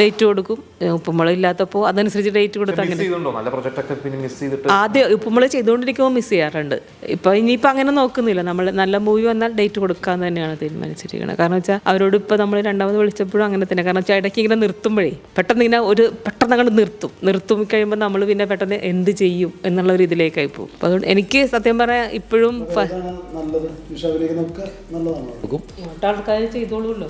Date കൊടുക്കും. ഉപ്പുമുളക് ഇല്ലാത്തപ്പോൾ അതനുസരിച്ച് ഡേറ്റ് കൊടുത്ത് അങ്ങനെ. മിസ് ചെയ്തുണ്ടോ? നല്ല പ്രൊജക്റ്റ് ഒക്കെ പിന്നെ മിസ് ചെയ്തിട്ട്? ആദ്യം ഉപ്പുമുളക് ചെയ്തുകൊണ്ടിരിക്കുമ്പോൾ മിസ് ചെയ്യാറുണ്ട്. ഇപ്പോൾ ഇനിയിപ്പോൾ അങ്ങനെ നോക്കുന്നില്ല. നമ്മൾ നല്ല മൂവി വന്നാൽ ഡേറ്റ് കൊടുക്കാന്ന് തന്നെയാണ് തീരുമാനിച്ചിരിക്കുന്നത്. കാരണം വെച്ചാൽ അവരോട് ഇപ്പോൾ നമ്മൾ രണ്ടാമത് വിളിച്ചപ്പോഴും അങ്ങനെ തന്നെ. കാരണം വെച്ചാൽ ഇടയ്ക്ക് ഇങ്ങനെ നിർത്തുമ്പോഴേ പെട്ടെന്ന് ഇങ്ങനെ ഒരു പെട്ടെന്ന് അങ്ങോട്ട് നിർത്തും. നിർത്തും കഴിയുമ്പോൾ നമ്മൾ പിന്നെ പെട്ടെന്ന് എന്ത് ചെയ്യും എന്നുള്ള ഒരു ഇതിലേക്കായി പോകും. അപ്പോൾ അതുകൊണ്ട് എനിക്ക് സത്യം പറയാൻ ഇപ്പോഴും ആൾക്കാർ ചെയ്തോളൂല്ലോ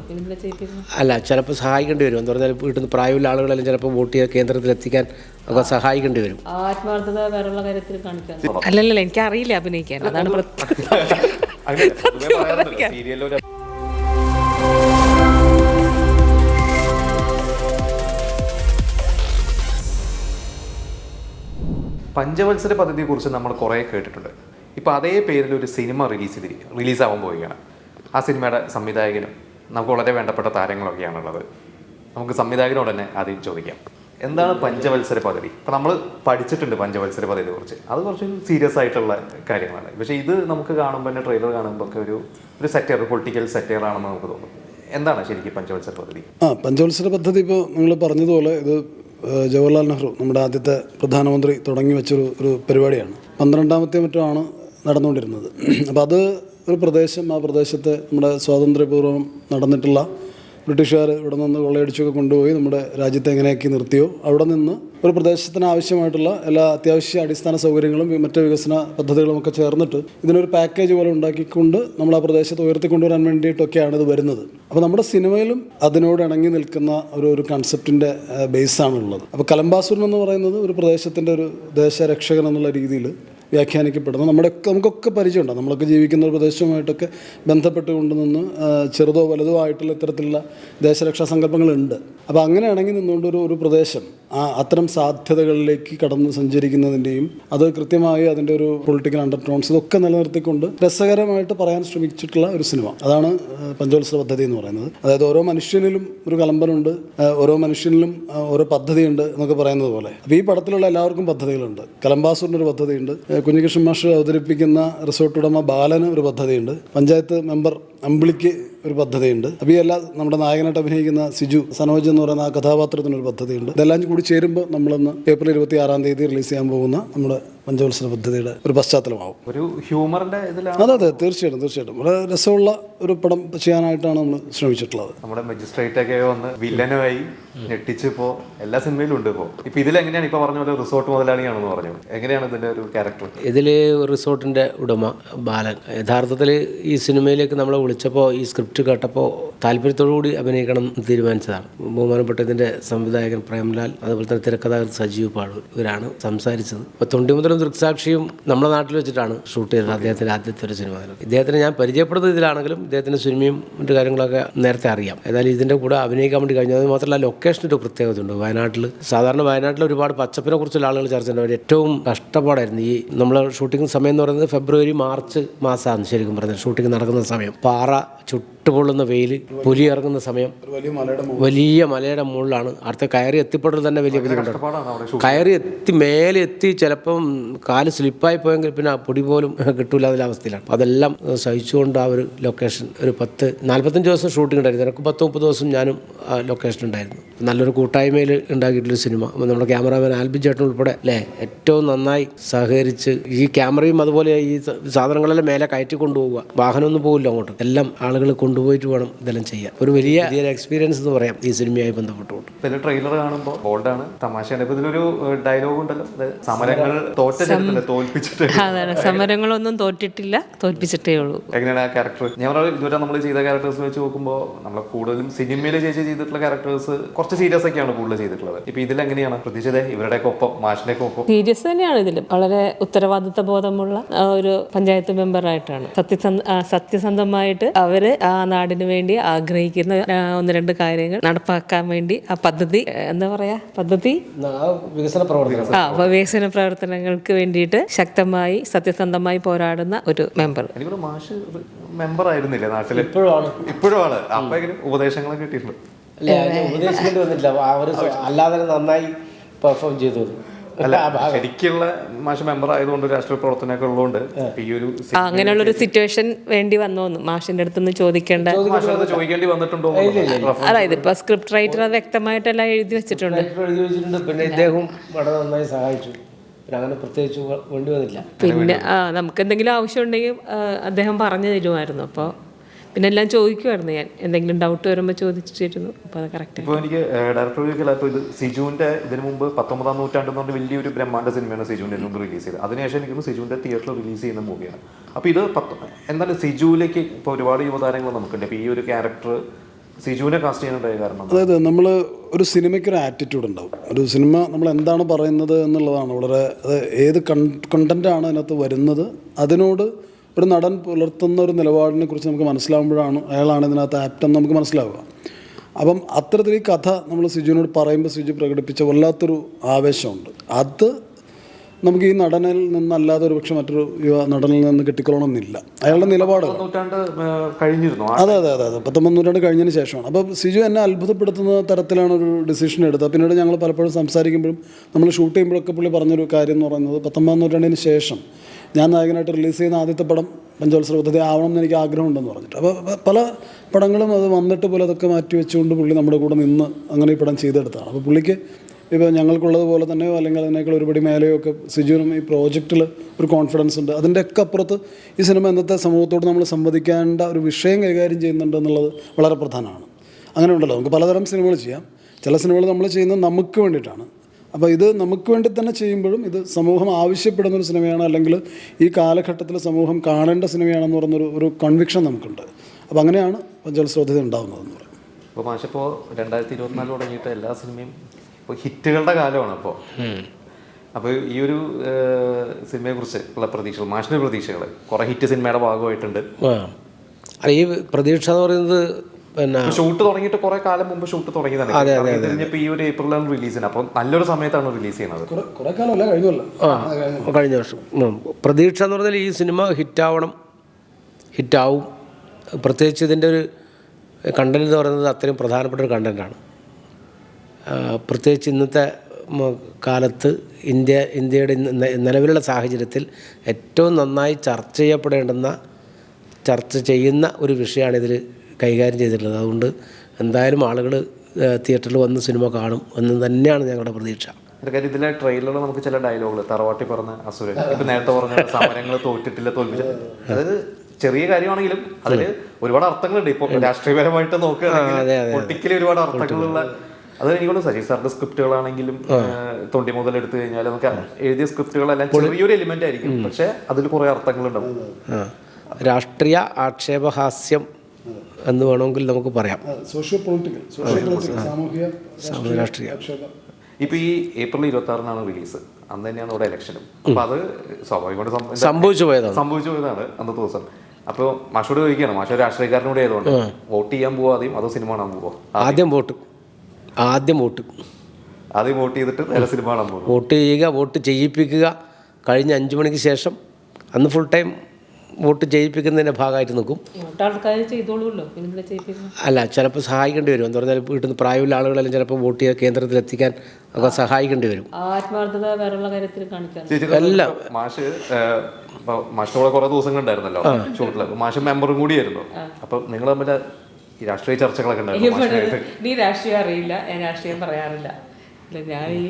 അല്ല ചിലപ്പോൾ സഹായിക്കേണ്ടി വരും. എന്ന് പറഞ്ഞാൽ വീട്ടിൽ നിന്ന് പ്രായമുള്ള ആളുകളെല്ലാം ചിലപ്പോൾ വോട്ട് ചെയ്യാൻ കേന്ദ്രത്തിൽ എത്തിക്കാൻ ഒക്കെ സഹായിക്കേണ്ടി വരും. ആത്മാർത്ഥത വേറെയുള്ള കാര്യത്തിൽ കാണിക്കാൻ അല്ലല്ല എനിക്ക് അറിയില്ല അഭിനയിക്കാൻ. അതാണ് പഞ്ചവത്സര പദ്ധതിയെ കുറിച്ച് നമ്മൾ കുറേ കേട്ടിട്ടുണ്ട്. ഇപ്പോൾ അതേ പേരിൽ ഒരു സിനിമ റിലീസ് ചെയ്തിരിക്കുക റിലീസാവാൻ പോവുകയാണ്. ആ സിനിമയുടെ സംവിധായകനും നമുക്ക് വളരെ വേണ്ടപ്പെട്ട താരങ്ങളൊക്കെയാണുള്ളത്. നമുക്ക് സംവിധായകനോട് തന്നെ ആദ്യം ചോദിക്കാം. എന്താണ് പഞ്ചവത്സര പദ്ധതി? ഇപ്പം നമ്മൾ പഠിച്ചിട്ടുണ്ട് പഞ്ചവത്സര പദ്ധതിയെ കുറിച്ച്. അത് കുറച്ച് സീരിയസ് ആയിട്ടുള്ള കാര്യങ്ങളാണ്. പക്ഷേ ഇത് നമുക്ക് കാണുമ്പോൾ തന്നെ ട്രെയിലർ കാണുമ്പോൾ ഒക്കെ ഒരു ഒരു സെറ്റർ പൊളിറ്റിക്കൽ സെറ്റർ ആണെന്ന് നമുക്ക് തോന്നും. എന്താണ് ശരിക്കും പഞ്ചവത്സര പദ്ധതി? ആ പഞ്ചവത്സര പദ്ധതി ഇപ്പോൾ നിങ്ങൾ പറഞ്ഞതുപോലെ ഇത് ജവഹർലാൽ നെഹ്റു നമ്മുടെ ആദ്യത്തെ പ്രധാനമന്ത്രി തുടങ്ങി വെച്ചൊരു ഒരു പരിപാടിയാണ്. പന്ത്രണ്ടാമത്തെ മറ്റുമാണ് നടന്നുകൊണ്ടിരുന്നത്. അപ്പോൾ അത് ഒരു പ്രദേശം ആ പ്രദേശത്തെ നമ്മുടെ സ്വാതന്ത്ര്യപൂർവം നടന്നിട്ടുള്ള ബ്രിട്ടീഷുകാർ ഇവിടെ നിന്ന് കൊള്ളയടിച്ചൊക്കെ കൊണ്ടുപോയി നമ്മുടെ രാജ്യത്തെ എങ്ങനെയാക്കി നിർത്തിയോ? അവിടെ നിന്ന് ഒരു പ്രദേശത്തിന് ആവശ്യമായിട്ടുള്ള എല്ലാ അത്യാവശ്യ അടിസ്ഥാന സൗകര്യങ്ങളും മറ്റു വികസന പദ്ധതികളും ഒക്കെ ചേർന്നിട്ട് ഇതിനൊരു പാക്കേജ് പോലെ ഉണ്ടാക്കിക്കൊണ്ട് നമ്മൾ ആ പ്രദേശത്ത് ഉയർത്തിക്കൊണ്ടുവരാൻ വേണ്ടിയിട്ടൊക്കെയാണ് ഇത് വരുന്നത്. അപ്പോൾ നമ്മുടെ സിനിമയിലും അതിനോട് ഇണങ്ങി നിൽക്കുന്ന ഒരു ഒരു കൺസെപ്റ്റിന്റെ ബേസാണുള്ളത് അപ്പോൾ കലംബാസുരൻ എന്ന് പറയുന്നത് ഒരു പ്രദേശത്തിന്റെ ഒരു ദേശരക്ഷകൻ എന്നുള്ള രീതിയിൽ വ്യാഖ്യാനിക്കപ്പെടുന്നു. നമ്മുടെയൊക്കെ നമുക്കൊക്കെ പരിചയമുണ്ട്. നമ്മളൊക്കെ ജീവിക്കുന്ന ഒരു പ്രദേശവുമായിട്ടൊക്കെ ബന്ധപ്പെട്ട് കൊണ്ടുനിന്ന് ആ, ചെറുതോ വലുതോ ആയിട്ടുള്ള ഇത്തരത്തിലുള്ള ദേശരക്ഷാ സങ്കല്പങ്ങളുണ്ട് അപ്പോൾ അങ്ങനെ ഇണങ്ങി നിന്നുകൊണ്ട് ഒരു പ്രദേശം ആ അത്തരം സാധ്യതകളിലേക്ക് കടന്ന് സഞ്ചരിക്കുന്നതിന്റെയും അത് കൃത്യമായി അതിന്റെ ഒരു പൊളിറ്റിക്കൽ അണ്ടർ ടോൺസ് ഇതൊക്കെ നിലനിർത്തിക്കൊണ്ട് രസകരമായിട്ട് പറയാൻ ശ്രമിച്ചിട്ടുള്ള ഒരു സിനിമ. അതാണ് പഞ്ചോത്സവ പദ്ധതി എന്ന് പറയുന്നത്. അതായത് ഓരോ മനുഷ്യനിലും ഒരു കലമ്പനുണ്ട് ഓരോ മനുഷ്യനിലും ഓരോ പദ്ധതിയുണ്ട് എന്നൊക്കെ പറയുന്നത് പോലെ. അപ്പോൾ ഈ പടത്തിലുള്ള എല്ലാവർക്കും പദ്ധതികളുണ്ട്. കലമ്പാസൂരിന് ഒരു പദ്ധതിയുണ്ട് കുഞ്ഞികൃഷ്ണൻ മാഷ് അവതരിപ്പിക്കുന്ന റിസോർട്ട് ഉടമ ബാലന് ഒരു പദ്ധതിയുണ്ട് പഞ്ചായത്ത് മെമ്പർ അമ്പിളിക്ക് ഒരു പദ്ധതിയുണ്ട്. അപ്പോൾ എല്ലാ നമ്മുടെ നായകനായിട്ട് അഭിനയിക്കുന്ന സിജു സനോജ് എന്ന് പറയുന്ന ആ കഥാപാത്രത്തിനൊരു പദ്ധതിയുണ്ട്. ഇതെല്ലാം കൂടി ചേരുമ്പോൾ നമ്മളൊന്ന് ഏപ്രിൽ ഇരുപത്തി ആറാം തീയതി റിലീസ് ചെയ്യാൻ പോകുന്ന നമ്മുടെ പഞ്ചവത്സര പദ്ധതിയുടെ ഒരു പശ്ചാത്തലമാവും. ഒരു ഹ്യൂമറിന്റെ ഇതിലാണ്? അതെ അതെ തീർച്ചയായിട്ടും തീർച്ചയായിട്ടും. വളരെ രസമുള്ള ഒരു പടം ചെയ്യാനായിട്ടാണ് നമ്മൾ ശ്രമിച്ചിട്ടുള്ളത്. നമ്മുടെ മജിസ്ട്രേറ്റ് ഒക്കെ വന്ന് വില്ലനുമായി ഞെട്ടിച്ച് ഇപ്പോ എല്ലാ സിനിമയിലും ഉണ്ട് ഇപ്പോ. ഇപ്പൊ ഇതിലെങ്ങനെയാണ് ഇപ്പൊ പറഞ്ഞ പോലെ റിസോർട്ട് മുതലാളിയാണെന്ന് പറഞ്ഞു. എങ്ങനെയാണ് ഇതിന്റെ ഒരു ക്യാരക്ടർ? ഇതിൽ റിസോർട്ടിന്റെ ഉടമ ബാലൻ. യഥാർത്ഥത്തിൽ ഈ സിനിമയിലേക്ക് നമ്മളെ വിളിച്ചപ്പോൾ ഈ സ്ക്രിപ്റ്റ് കേട്ടപ്പോൾ താല്പര്യത്തോടു കൂടി അഭിനയിക്കണം എന്ന് തീരുമാനിച്ചതാണ്. ബഹുമാനപ്പെട്ട ഇതിന്റെ സംവിധായകൻ പ്രേംലാൽ അതുപോലെ തന്നെ തിരക്കഥാകൃത്ത് സജീവ് പാടൂർ ഇവരാണ് സംസാരിച്ചത്. അപ്പോൾ തൊണ്ടി മുതലും ദൃക്സാക്ഷിയും നമ്മുടെ നാട്ടിൽ വെച്ചിട്ടാണ് ഷൂട്ട് ചെയ്തത്. അദ്ദേഹത്തിന്റെ ആദ്യത്തെ ഒരു സിനിമ ഇദ്ദേഹത്തിന് ഞാൻ പരിചയപ്പെടുന്നത് ഇതിലാണെങ്കിലും ഇദ്ദേഹത്തിന്റെ സിനിമയും മറ്റു കാര്യങ്ങളൊക്കെ നേരത്തെ അറിയാം. ഏതായാലും ഇതിന്റെ കൂടെ അഭിനയിക്കാൻ വേണ്ടി കഴിഞ്ഞു. അത് മാത്രമല്ല ലൊക്കേഷന്റെ ഒരു പ്രത്യേകതയുണ്ട് വയനാട്ടിൽ സാധാരണ വയനാട്ടിൽ ഒരുപാട് പച്ചപ്പിനെ കുറിച്ചുള്ള ആളുകൾ ചർച്ച ചെയ്യുന്നത് അവർ ഏറ്റവും കഷ്ടപ്പാടായിരുന്നു. ഈ നമ്മൾ ഷൂട്ടിംഗ് സമയം എന്ന് പറയുന്നത് ഫെബ്രുവരി മാർച്ച് മാസമാണ് ശരിക്കും പറഞ്ഞത് ഷൂട്ടിംഗ് നടക്കുന്ന സമയം. പാറ ചുട്ടുപൊള്ളുന്ന വെയിൽ പുലി ഇറങ്ങുന്ന സമയം വലിയ മലയുടെ മുകളിലാണ്. അടുത്ത കയറി എത്തിപ്പെടുന്നത് തന്നെ വലിയ ബുദ്ധിമുട്ടാണ്. കയറി എത്തി മേലെ എത്തി ചിലപ്പം കാൽ സ്ലിപ്പായി പോയെങ്കിൽ പിന്നെ ആ പൊടി പോലും കിട്ടൂല അതിലെ അവസ്ഥയിലാണ് അതെല്ലാം സഹിച്ചുകൊണ്ട് ആ ഒരു ലൊക്കേഷൻ ഒരു പത്ത് നാൽപ്പത്തഞ്ച് ദിവസം ഷൂട്ടിംഗ് ഉണ്ടായിരുന്നു. എനിക്ക് പത്ത് മുപ്പത് ദിവസം ഞാനും ആ ലൊക്കേഷൻ ഉണ്ടായിരുന്നു. നല്ലൊരു കൂട്ടായ്മയിൽ ഉണ്ടാക്കിയിട്ടുള്ള സിനിമ. നമ്മുടെ ക്യാമറാമാൻ ആൽബി ചേട്ടൻ ഉൾപ്പെടെ അല്ലേ? ഏറ്റവും നന്നായി സഹകരിച്ച് ഈ ക്യാമറയും അതുപോലെ ഈ സാധനങ്ങളെല്ലാം മേലെ കയറ്റി കൊണ്ടുപോവുക. വാഹനമൊന്നും പോകില്ല അങ്ങോട്ട്. എല്ലാം ആളുകൾ കൊണ്ടുപോയിട്ട് വേണം ഇതെല്ലാം ചെയ്യാൻ. ഒരു വലിയ വലിയൊരു എക്സ്പീരിയൻസ് എന്ന് പറയാം ഈ സിനിമയായി ബന്ധപ്പെട്ടുകൊണ്ട്. ഇതിൽ ട്രെയിലർ കാണുമ്പോൾ ബോൾഡാണ് തമാശയാണ്. ഇപ്പൊ ഇതിലൊരു ഡയലോഗ് ഉണ്ടല്ലോ. സമരങ്ങൾ തോറ്റെടുത്തില്ല തോൽപ്പിച്ചിട്ട്. അതാണ്. സമരങ്ങളൊന്നും തോറ്റിട്ടില്ല തോൽപ്പിച്ചിട്ടേ ഉള്ളൂ. എങ്ങനെയാണ് ആ ക്യാരക്ടർ ഞാൻ പറഞ്ഞ ഇതുവരെ നമ്മൾ ചെയ്ത ക്യാരക്ടേഴ്സ് വെച്ച് നോക്കുമ്പോൾ നമ്മൾ കൂടുതലും സിനിമയിൽ ചേച്ചി ചെയ്തിട്ടുള്ള ക്യാരക്ടേഴ്സ് കുറച്ച് സീരിയസ് ഒക്കെയാണ് കൂടുതൽ ചെയ്തിട്ടുള്ളത്. ഇപ്പൊ ഇതിൽ എങ്ങനെയാണ് പ്രതീക്ഷിത ഇവരുടെയൊക്കെ ഒപ്പം മാഷിന്റെ ഒപ്പം? സീരിയസ് തന്നെയാണ് ഇതിലും. വളരെ ഉത്തരവാദിത്വ ബോധമുള്ള ഒരു പഞ്ചായത്ത് മെമ്പറായിട്ടാണ് സത്യസന്ധ സത്യസന്ധമായിട്ട് അവർ ആ നാടിന് വേണ്ടി ആഗ്രഹിക്കുന്ന ഒന്ന് രണ്ട് കാര്യങ്ങൾ നടപ്പാക്കാൻ വേണ്ടി ആ പദ്ധതി എന്താ പറയാ? പദ്ധതി? ആ വികസന പ്രവർത്തനം. ആ വികസന പ്രവർത്തനങ്ങൾക്ക് വേണ്ടിയിട്ട് ശക്തമായി സത്യസന്ധമായി പോരാടുന്ന ഒരു മെമ്പർ. മാഷ് മെമ്പർ ആയിരുന്നില്ലേ നാട്ടിൽ ഇപ്പോഴുമാണ്. ഇപ്പോഴും ആണ് അപ്പൊ ഉപദേശങ്ങളൊക്കെ കിട്ടിയിട്ടുണ്ട്? അല്ലേ ഉപദേശിക്കേണ്ടി വന്നിട്ടില്ല. അവർ അല്ലാതെ നന്നായി പെർഫോം ചെയ്തു. അല്ല ശരിക്കുള്ള മാഷ് മെമ്പർ ആയതുകൊണ്ട് രാഷ്ട്രീയ പ്രവർത്തനമൊക്കെ ഉള്ളതുകൊണ്ട് ഈ ഒരു ആ അങ്ങനെയുള്ളൊരു സിറ്റുവേഷൻ വേണ്ടി വന്നോന്ന്. മാഷിന്റെ അടുത്തുനിന്ന് ചോദിക്കേണ്ട. ചോദിക്കേണ്ടി വന്നിട്ടുണ്ടോ. അതായത് ഇപ്പൊ സ്ക്രിപ്റ്റ് റൈറ്റർ അത് വ്യക്തമായിട്ടെല്ലാം എഴുതി വെച്ചിട്ടുണ്ട്. എഴുതി വെച്ചിട്ടുണ്ട്. പിന്നെ ഇദ്ദേഹം വളരെ നന്നായി സഹായിച്ചു. പിന്നെ അങ്ങനെ പ്രത്യേകിച്ച് വേണ്ടി വന്നില്ല. പിന്നെ ആ നമുക്ക് എന്തെങ്കിലും ആവശ്യം ഉണ്ടെങ്കിൽ അദ്ദേഹം പറഞ്ഞു തരുമായിരുന്നു. അപ്പോൾ പിന്നെ എല്ലാം ചോദിക്കുമായിരുന്നു ഞാൻ. എന്തെങ്കിലും ഡൗട്ട് വരുമ്പോൾ ചോദിച്ചിരുന്നു. അപ്പോൾ അത് കറക്റ്റ് ഇപ്പോൾ എനിക്ക് ഡയറക്ടർ ചോദിക്കില്ല ഇപ്പൊ ഇത് സിജുവിന്റെ ഇതിന് മുമ്പ് പത്തൊമ്പതാം നൂറ്റാണ്ടെന്ന് പറഞ്ഞ വലിയൊരു ബ്രഹ്മാണ്ട സിനിമയാണ് സിജുവിന്റെ മുമ്പ് റിലീസ് ചെയ്തത്. അതിനുശേഷം എനിക്ക് സിജുവിന്റെ തിയേറ്ററിൽ റിലീസ് ചെയ്യുന്ന മൂവിയാണ് അപ്പോൾ ഇത് പത്ത് എന്നാലും സിജുവിലേക്ക് ഇപ്പോൾ ഒരുപാട് യുവതാരങ്ങൾ നമുക്കുണ്ട്. അപ്പോൾ ഈ ഒരു ക്യാരക്ടർ സിജുവിനെ കാസ്റ്റ് ചെയ്യാനുണ്ടായ കാരണം അതായത് നമ്മൾ ഒരു സിനിമയ്ക്ക് ഒരു ആറ്റിറ്റ്യൂഡ് ഉണ്ടാവും. ഒരു സിനിമ നമ്മൾ എന്താണ് പറയുന്നത് എന്നുള്ളതാണ്. വളരെ അത് ഏത് കൺ കണ്ടന്റാണ് അതിനകത്ത് വരുന്നത് അതിനോട് ഒരു നടൻ പുലർത്തുന്ന ഒരു നിലപാടിനെ കുറിച്ച് നമുക്ക് മനസ്സിലാകുമ്പോഴാണ് അയാളാണ് ഇതിനകത്ത് ആപ്റ്റെന്ന് നമുക്ക് മനസ്സിലാവുക. അപ്പം അത്തരത്തിൽ ഈ കഥ നമ്മൾ സിജുവിനോട് പറയുമ്പോൾ സിജു പ്രകടിപ്പിച്ച വല്ലാത്തൊരു ആവേശമുണ്ട്. അത് നമുക്ക് ഈ നടനിൽ നിന്നല്ലാതെ ഒരു പക്ഷെ മറ്റൊരു യുവ നടനിൽ നിന്ന് കിട്ടിക്കൊള്ളണമെന്നില്ല. അയാളുടെ നിലപാട് കഴിഞ്ഞിരുന്നു. അതെ അതെ അതെ അതെ. പത്തൊമ്പത് നൂറ്റാണ്ട് കഴിഞ്ഞതിന് ശേഷമാണ്. അപ്പോൾ സിജു എന്നെ അത്ഭുതപ്പെടുത്തുന്ന തരത്തിലാണ് ഒരു ഡിസിഷൻ എടുത്തത്. പിന്നീട് ഞങ്ങൾ പലപ്പോഴും സംസാരിക്കുമ്പോഴും നമ്മൾ ഷൂട്ട് ചെയ്യുമ്പോഴൊക്കെ പുള്ളി പറഞ്ഞൊരു കാര്യം എന്ന് പറയുന്നത് പത്തൊമ്പതാം നൂറ്റാണ്ടിന് ശേഷം. ഞാൻ നായകനായിട്ട് റിലീസ് ചെയ്യുന്ന ആദ്യത്തെ പടം പഞ്ചവത്സര പദ്ധതി ആവണം എന്ന് എനിക്ക് ആഗ്രഹമുണ്ടെന്ന് പറഞ്ഞിട്ട്. അപ്പോൾ പല പടങ്ങളും അത് വന്നിട്ട് പോലെ അതൊക്കെ മാറ്റി വെച്ചുകൊണ്ട് പുള്ളി നമ്മുടെ കൂടെ നിന്ന് അങ്ങനെ ഈ പടം ചെയ്തെടുത്താണ് അപ്പോൾ പുള്ളിക്ക് ഇപ്പോൾ ഞങ്ങൾക്കുള്ളതുപോലെ തന്നെയോ അല്ലെങ്കിൽ അതിനേക്കാൾ ഒരുപടി മേലെയോ ഒക്കെ സിജുവിനും ഈ പ്രോജക്റ്റിൽ ഒരു കോൺഫിഡൻസ് ഉണ്ട്. അതിന്റെയൊക്കെ അപ്പുറത്ത് ഈ സിനിമ ഇന്നത്തെ സമൂഹത്തോട് നമ്മൾ സംവദിക്കേണ്ട ഒരു വിഷയം കൈകാര്യം ചെയ്യുന്നുണ്ട് എന്നുള്ളത് വളരെ പ്രധാനമാണ്. അങ്ങനെ ഉണ്ടല്ലോ നമുക്ക് പലതരം സിനിമകൾ ചെയ്യാം. ചില സിനിമകൾ നമ്മൾ ചെയ്യുന്നത് നമുക്ക് വേണ്ടിയിട്ടാണ്. അപ്പോൾ ഇത് നമുക്ക് വേണ്ടി തന്നെ ചെയ്യുമ്പോഴും ഇത് സമൂഹം ആവശ്യപ്പെടുന്ന ഒരു സിനിമയാണ് അല്ലെങ്കിൽ ഈ കാലഘട്ടത്തിൽ സമൂഹം കാണേണ്ട സിനിമയാണെന്ന് പറഞ്ഞൊരു ഒരു കൺവിക്ഷൻ നമുക്കുണ്ട്. അപ്പോൾ അങ്ങനെയാണ് പഞ്ചവത്സരോധത ഉണ്ടാകുന്നതെന്ന് പറയും. ഇപ്പൊ ഇപ്പോൾ രണ്ടായിരത്തി ഇരുപത്തിനാല് തുടങ്ങിയിട്ട് എല്ലാ സിനിമയും ഇപ്പോൾ ഹിറ്റുകളുടെ കാലമാണ് അപ്പോൾ അപ്പോൾ ഈ ഒരു സിനിമയെക്കുറിച്ച് ഉള്ള പ്രതീക്ഷകൾ മാഷിന്റെ പ്രതീക്ഷകൾ കുറേ ഹിറ്റ് സിനിമയുടെ ഭാഗമായിട്ടുണ്ട്. അല്ല ഈ പ്രതീക്ഷ എന്ന് പറയുന്നത് പിന്നെ ഷൂട്ട് തുടങ്ങിയിട്ട് കുറെ കാലം മുമ്പ് ഷൂട്ട് തുടങ്ങിയതാണ് ഈ ഒരു ഏപ്രിലാണ് റിലീസ് ചെയ്യുന്നത് അപ്പം നല്ലൊരു സമയത്താണ് റിലീസ് ചെയ്യുന്നത്. കഴിഞ്ഞ വർഷം. പ്രതീക്ഷ എന്ന് പറഞ്ഞാൽ ഈ സിനിമ ഹിറ്റാവണം. ഹിറ്റാവും. പ്രത്യേകിച്ച് ഇതിന്റെ ഒരു കണ്ടന്റ് എന്ന് പറയുന്നത് അത്രയും പ്രധാനപ്പെട്ട ഒരു കണ്ടന്റാണ് പ്രത്യേകിച്ച് ഇന്നത്തെ കാലത്ത് ഇന്ത്യ ഇന്ത്യയുടെ നിലവിലുള്ള സാഹചര്യത്തിൽ ഏറ്റവും നന്നായി ചർച്ച ചെയ്യപ്പെടേണ്ടുന്ന ചർച്ച ചെയ്യുന്ന ഒരു വിഷയമാണ് ഇതിൽ കൈകാര്യം ചെയ്തിട്ടുള്ളത്. അതുകൊണ്ട് എന്തായാലും ആളുകൾ തിയേറ്ററിൽ വന്ന് സിനിമ കാണും എന്ന് തന്നെയാണ് ഞങ്ങളുടെ പ്രതീക്ഷ. ഇതിലെ ട്രെയിലറിൽ നമുക്ക് ചില ഡയലോഗുകൾ തറവാട്ടി പറഞ്ഞ അസുരൻ ഇപ്പൊ നേരത്തെ പറഞ്ഞ സമരങ്ങൾ തോറ്റിട്ടില്ല തോൽപ്പിച്ച അതായത് ചെറിയ കാര്യമാണെങ്കിലും അതിൽ ഒരുപാട് അർത്ഥങ്ങളുണ്ട്. ഇപ്പോൾ രാഷ്ട്രീയപരമായിട്ട് നോക്കുകയാണെങ്കിൽ പൊട്ടിക്കലി ഒരുപാട് അർത്ഥങ്ങളുള്ള അത് എനിക്കൊണ്ട് സജീവ് സാറിന്റെ സ്ക്രിപ്റ്റുകളാണെങ്കിലും തൊണ്ടി മുതൽ എടുത്തു കഴിഞ്ഞാൽ നമുക്ക് എഴുതിയ സ്ക്രിപ്റ്റുകളെല്ലാം ചെറിയൊരു എലിമെന്റ് ആയിരിക്കും. പക്ഷെ അതിൽ കുറെ അർത്ഥങ്ങളുണ്ടാവും. രാഷ്ട്രീയ ആക്ഷേപഹാസ്യം എന്ന് വേണമെങ്കിൽ നമുക്ക് പറയാം. സോഷ്യോ പൊളിറ്റിക്കൽ സാമൂഹിക രാഷ്ട്രീയ. ഇപ്പൊ ഈ ഏപ്രിൽ ഇരുപത്തി ആറിനാണ് റിലീസ് അന്ന് തന്നെയാണ് ഇവിടെ ഇലക്ഷനും അപ്പോൾ അത് സ്വാഭാവികമായിട്ട് സംഭവിച്ചു പോയതാണ്. സംഭവിച്ചു പോയതാണ് അന്നത്തെ ദിവസം. അപ്പോൾ മാഷോട് ചോദിക്കുകയാണ് മാഷോ രാഷ്ട്രീയക്കാരനോട് ആയതുകൊണ്ട് വോട്ട് ചെയ്യാൻ പോവാ ആദ്യം? അതോ സിനിമ കാണാൻ പോവാ? ആദ്യം. വോട്ട്. ആദ്യം വോട്ട്. ആദ്യം വോട്ട് ചെയ്തിട്ട് നല്ല സിനിമ കാണാൻ പോകും വോട്ട് ചെയ്യുക വോട്ട് ചെയ്യിപ്പിക്കുക. കഴിഞ്ഞ അഞ്ച് മണിക്ക് ശേഷം അന്ന് ഫുൾ ടൈം വോട്ട് ചെയ്യിപ്പിക്കുന്നതിന്റെ ഭാഗമായിട്ട് നിൽക്കും. അല്ല ചിലപ്പോൾ സഹായിക്കേണ്ടി വരും. എന്ന് പറഞ്ഞാൽ വീട്ടിൽ നിന്ന് പ്രായമുള്ള ആളുകളെല്ലാം ചിലപ്പോൾ വോട്ട് ചെയ്യാൻ കേന്ദ്രത്തിൽ എത്തിക്കാൻ ഒക്കെ സഹായിക്കേണ്ടി വരും. എല്ലാം. മാഷ് കൂടെ കുറെ ദിവസങ്ങൾ ഉണ്ടായിരുന്നല്ലോ അപ്പൊ മാഷ് മെമ്പറും കൂടിയായിരുന്നു. അപ്പൊ നിങ്ങൾ തമ്മിൽ ഈ രാഷ്ട്രീയ ചർച്ചകളൊക്കെ ഉണ്ടായിരുന്നു നീ രാഷ്ട്രീയം അറിയില്ല. ഞാൻ രാഷ്ട്രീയം പറയാറില്ല. അല്ല ഞാൻ ഈ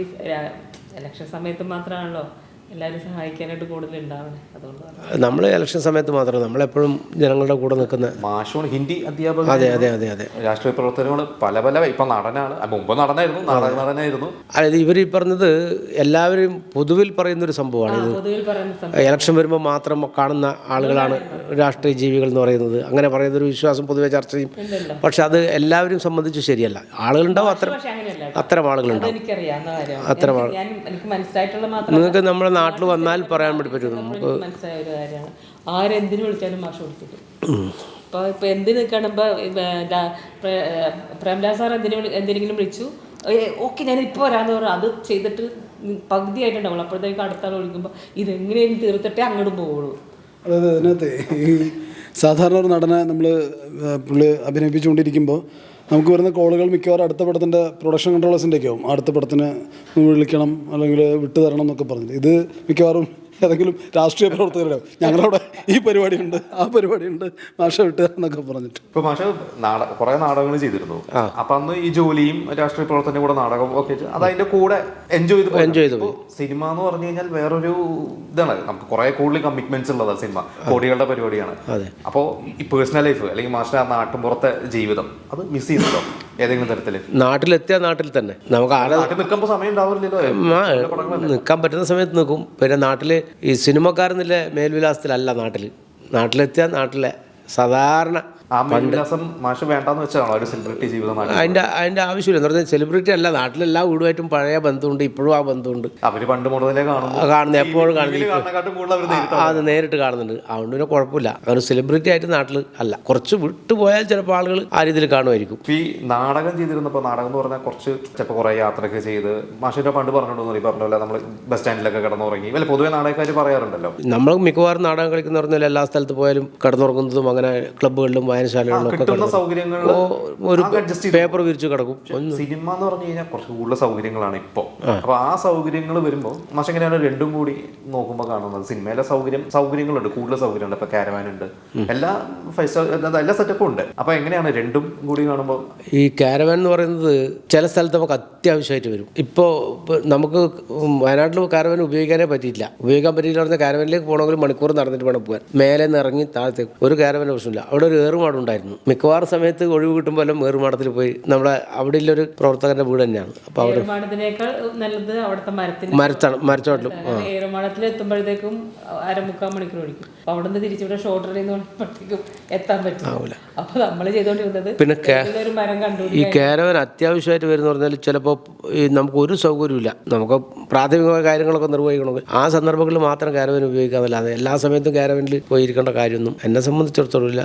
ഇലക്ഷൻ സമയത്ത് മാത്രമാണല്ലോ എല്ലാവരും സഹായിക്കാനായിട്ട് കൂടുതൽ ഉണ്ടാവണേ. അതുകൊണ്ട് നമ്മൾ ഇലക്ഷൻ സമയത്ത് മാത്രമേ നമ്മളെപ്പോഴും ജനങ്ങളുടെ കൂടെ നിൽക്കുന്ന മാഷോൺ ഹിന്ദി അധ്യാപകൻ. അതെ അതെ അതെ അതെ. രാഷ്ട്രീയ പ്രവർത്തനങ്ങൾ പല പല ഇപ്പൊ നടനാണ്. ആ, മുമ്പ് നടനായിരുന്നു നാടക നടനായിരുന്നു. അതായത് ഇവർ ഈ പറഞ്ഞത് എല്ലാവരും പൊതുവിൽ പറയുന്ന ഒരു സംഭവമാണ് ഇത് പൊതുവിൽ പറയുന്ന സമയം ഇലക്ഷൻ വരുമ്പോൾ മാത്രം കാണുന്ന ആളുകളാണ് രാഷ്ട്രീയ ജീവികൾ എന്ന് പറയുന്നത്. അങ്ങനെ പറയുന്ന ഒരു വിശ്വാസം പൊതുവെ ചർച്ച ചെയ്യും. പക്ഷെ അത് എല്ലാവരും സംബന്ധിച്ച് ശരിയല്ല. ആളുകളുണ്ടാവും അത്ര അത്തരം ആളുകളുണ്ടാവും. അത്തരം ആളുകൾ മാത്രം നിങ്ങൾക്ക് നമ്മുടെ നാട്ടിൽ വന്നാൽ പറയാൻ വേണ്ടി പറ്റും നമുക്ക് മനസ്സിലായ ഒരു കാര്യമാണ്. ആരെന്തിനു വിളിച്ചാലും മാഷ് കൊടുത്തിട്ട്. ഇപ്പോൾ ഇപ്പോൾ എന്തിന് നിൽക്കണം ഇപ്പോൾ പ്രേംലാൽ സാർ എന്തിനു എന്തിനെങ്കിലും വിളിച്ചു? ഓക്കെ ഞാൻ ഇപ്പോൾ വരാമെന്ന് പറഞ്ഞു. അത് ചെയ്തിട്ട് അപ്പോഴത്തേക്ക് അടുത്ത ആൾ വിളിക്കുമ്പോൾ ഇതെങ്ങനെയും തീർത്തിട്ടേ അങ്ങോട്ട് പോവുള്ളൂ. അതിനകത്ത് ഈ സാധാരണ ഒരു നടനെ നമ്മൾ പുള്ളി അഭിനയിപ്പിച്ചുകൊണ്ടിരിക്കുമ്പോൾ നമുക്ക് വരുന്ന കോളുകൾ മിക്കവാറും അടുത്ത പടത്തിന്റെ പ്രൊഡക്ഷൻ കൺട്രോളേഴ്സിന്റെയൊക്കെ ആവും അടുത്ത പടത്തിന് വിളിക്കണം അല്ലെങ്കിൽ വിട്ടു തരണം എന്നൊക്കെ പറഞ്ഞിട്ട്. ഇത് മിക്കവാറും ഏതെങ്കിലും രാഷ്ട്രീയ പ്രവർത്തകരുടെ. ഞങ്ങളവിടെ ഈ പരിപാടിയുണ്ട് ആ പരിപാടിയുണ്ട് മാഷ വിട്ട് എന്നൊക്കെ പറഞ്ഞിട്ട്. ഇപ്പൊ മാഷ നാട കുറെ നാടകങ്ങൾ ചെയ്തിരുന്നു. അപ്പൊ അന്ന് ഈ ജോലിയും രാഷ്ട്രീയ പ്രവർത്തനം കൂടെ നാടകം ഒക്കെ അത് അതിന്റെ കൂടെ എൻജോയ് ചെയ്ത് എൻജോയ് ചെയ്തു സിനിമ എന്ന് പറഞ്ഞു കഴിഞ്ഞാൽ വേറൊരു ഇതാണ്. നമുക്ക് കുറെ കൂടുതൽ കമ്മിറ്റ്മെന്റ്സ് ഉള്ളതാ സിനിമ. കോടികളുടെ പരിപാടിയാണ്. അപ്പോ അപ്പോൾ ഈ പേഴ്സണൽ ലൈഫ് അല്ലെങ്കിൽ മാഷിന്റെ ആ നാട്ടിൻപുറത്തെ ജീവിതം അത് മിസ് ചെയ്യുന്നുണ്ടോ? ഏതെങ്കിലും തരത്തിൽ? നാട്ടിലെത്തിയ നാട്ടിൽ തന്നെ. നമുക്ക് ആരെ നിൽക്കുമ്പോൾ സമയം ഉണ്ടാവില്ലല്ലോ. നിൽക്കാൻ പറ്റുന്ന സമയത്ത് നിൽക്കും. പിന്നെ നാട്ടിൽ ഈ സിനിമക്കാരെന്നില്ല മേൽവിലാസത്തിലല്ല നാട്ടിൽ. നാട്ടിലെത്തിയ നാട്ടിലെ സാധാരണ അതിന്റെ അതിന്റെ ആവശ്യമില്ല. എന്ന് പറഞ്ഞാൽ സെലിബ്രിറ്റി അല്ല നാട്ടിലെല്ലാ വീടുമായിട്ടും പഴയ ബന്ധമുണ്ട് ഇപ്പോഴും ആ ബന്ധമുണ്ട്. അവർ പണ്ട് മുതലേ കാണുന്നു. എപ്പോഴും കാണുന്നു. അത് നേരിട്ട് കാണുന്നുണ്ട്. അതുകൊണ്ട് പിന്നെ കുഴപ്പമില്ല. ഒരു സെലിബ്രിറ്റി ആയിട്ട് നാട്ടിൽ അല്ല. കുറച്ച് വിട്ടുപോയാൽ ചിലപ്പോൾ ആളുകൾ ആ രീതിയിൽ കാണുമായിരിക്കും. ഈ നാടകം ചെയ്തിരുന്നപ്പോൾ നാടകം എന്ന് പറഞ്ഞാൽ കുറച്ച് ചിലപ്പോൾ കുറേ യാത്രയൊക്കെ ചെയ്ത് മാഷിന്റെ പണ്ട് പറഞ്ഞിട്ടുണ്ടോ ഈ പറഞ്ഞ പോലെ നമ്മൾ ബസ് സ്റ്റാൻഡിലൊക്കെ കിടന്നുറങ്ങി. അല്ല പൊതുവെ നാടകക്കാർ പറയാറുണ്ടല്ലോ. നമ്മൾ മിക്കവാറും നാടകം കളിക്കുന്ന പറഞ്ഞാൽ എല്ലാ സ്ഥലത്ത് പോയാലും കിടന്നുറങ്ങുന്നതും അങ്ങനെ ക്ലബ്ബുകളിലും വായനശാലകളിലും ഒക്കെ കിട്ടുന്ന കിടന്നു സൗകര്യങ്ങൾ ഒരു പേപ്പർ വിരിച്ച് കിടക്കും. സിനിമ എന്ന് പറഞ്ഞു കഴിഞ്ഞാൽ കുറച്ച് കൂടുതൽ സൗകര്യങ്ങളാണ് ഇപ്പോൾ അപ്പൊ ആ സൗകര്യങ്ങൾ വരുമ്പോൾ മാഷ് എങ്ങനെയാണ് രണ്ടും കൂടി നോക്കുമ്പോൾ കാണുന്നത്? സിനിമയിലെ സൗകര്യം സൗകര്യങ്ങളുണ്ട് കൂടുതൽ സൗകര്യമുണ്ട് ഇപ്പൊ കാരവാൻ ഉണ്ട് എല്ലാ ഫൈവ് സ്റ്റാർ എല്ലാ സെറ്റപ്പും ഉണ്ട്. അപ്പൊ എങ്ങനെയാണ് രണ്ടും കൂടി കാണുമ്പോൾ ഈ കാരവാൻ എന്ന് പറയുന്നത് ചില സ്ഥലത്ത് നമുക്ക് അത്യാവശ്യമായിട്ട് വരും. ഇപ്പോൾ നമുക്ക് വയനാട്ടിൽ കാരവാൻ ഉപയോഗിക്കാനേ പറ്റിയില്ല ഉപയോഗിക്കാൻ പറ്റിയില്ല പറഞ്ഞാൽ കാരവാനിലേക്ക് പോകണമെങ്കിൽ മണിക്കൂർ നടന്നിട്ട് വേണം പോകാൻ. മേലെ നിന്ന് ഇറങ്ങി താഴത്തേക്ക്. ഒരു കാരവാന്റെ പ്രശ്നമില്ല. അവിടെ ഒരു ഏറുമാടം ഉണ്ടായിരുന്നു മിക്കവാറും സമയത്ത് ഒഴിവ് കിട്ടുമ്പോൾ എല്ലാം ഏറുമാടത്തിൽ പോയി. നമ്മുടെ അവിടെ ഉള്ളൊരു പ്രവർത്തകന്റെ വീട് തന്നെയാണ്. അപ്പോൾ അവിടെ നല്ലത് അവിടുത്തെ മരത്തിന് മരത്താണ് മരച്ചോട്ടിലും. ഏറുമാടത്തിൽ എത്തുമ്പോഴത്തേക്കും അരമുക്കാൽ മണിക്കൂർ ഓടിക്കും. അപ്പോൾ അവിടെ നിന്ന് തിരിച്ചിവിടെ ഷോർട്ട് റേഞ്ച് പറയുമ്പോഴത്തേക്കും എത്താൻ പറ്റും. അപ്പൊ നമ്മൾ ചെയ്തോണ്ടിരുന്നത് പിന്നെ ഒരു മരം കണ്ടു ഈ കാരവൻ അത്യാവശ്യമായിട്ട് വരുന്ന പറഞ്ഞാൽ ചിലപ്പോൾ നമുക്ക് ഒരു സൗകര്യമില്ല നമുക്ക് പ്രാഥമിക കാര്യങ്ങളൊക്കെ നിർവഹിക്കണമെങ്കിൽ ആ സന്ദർഭങ്ങളിൽ മാത്രം കാരവൻ ഉപയോഗിക്കാന്നല്ലാതെ എല്ലാ സമയത്തും കാരവനിൽ പോയിരിക്കേണ്ട കാര്യമൊന്നും എന്നെ സംബന്ധിച്ചിടത്തോളം ഇല്ല.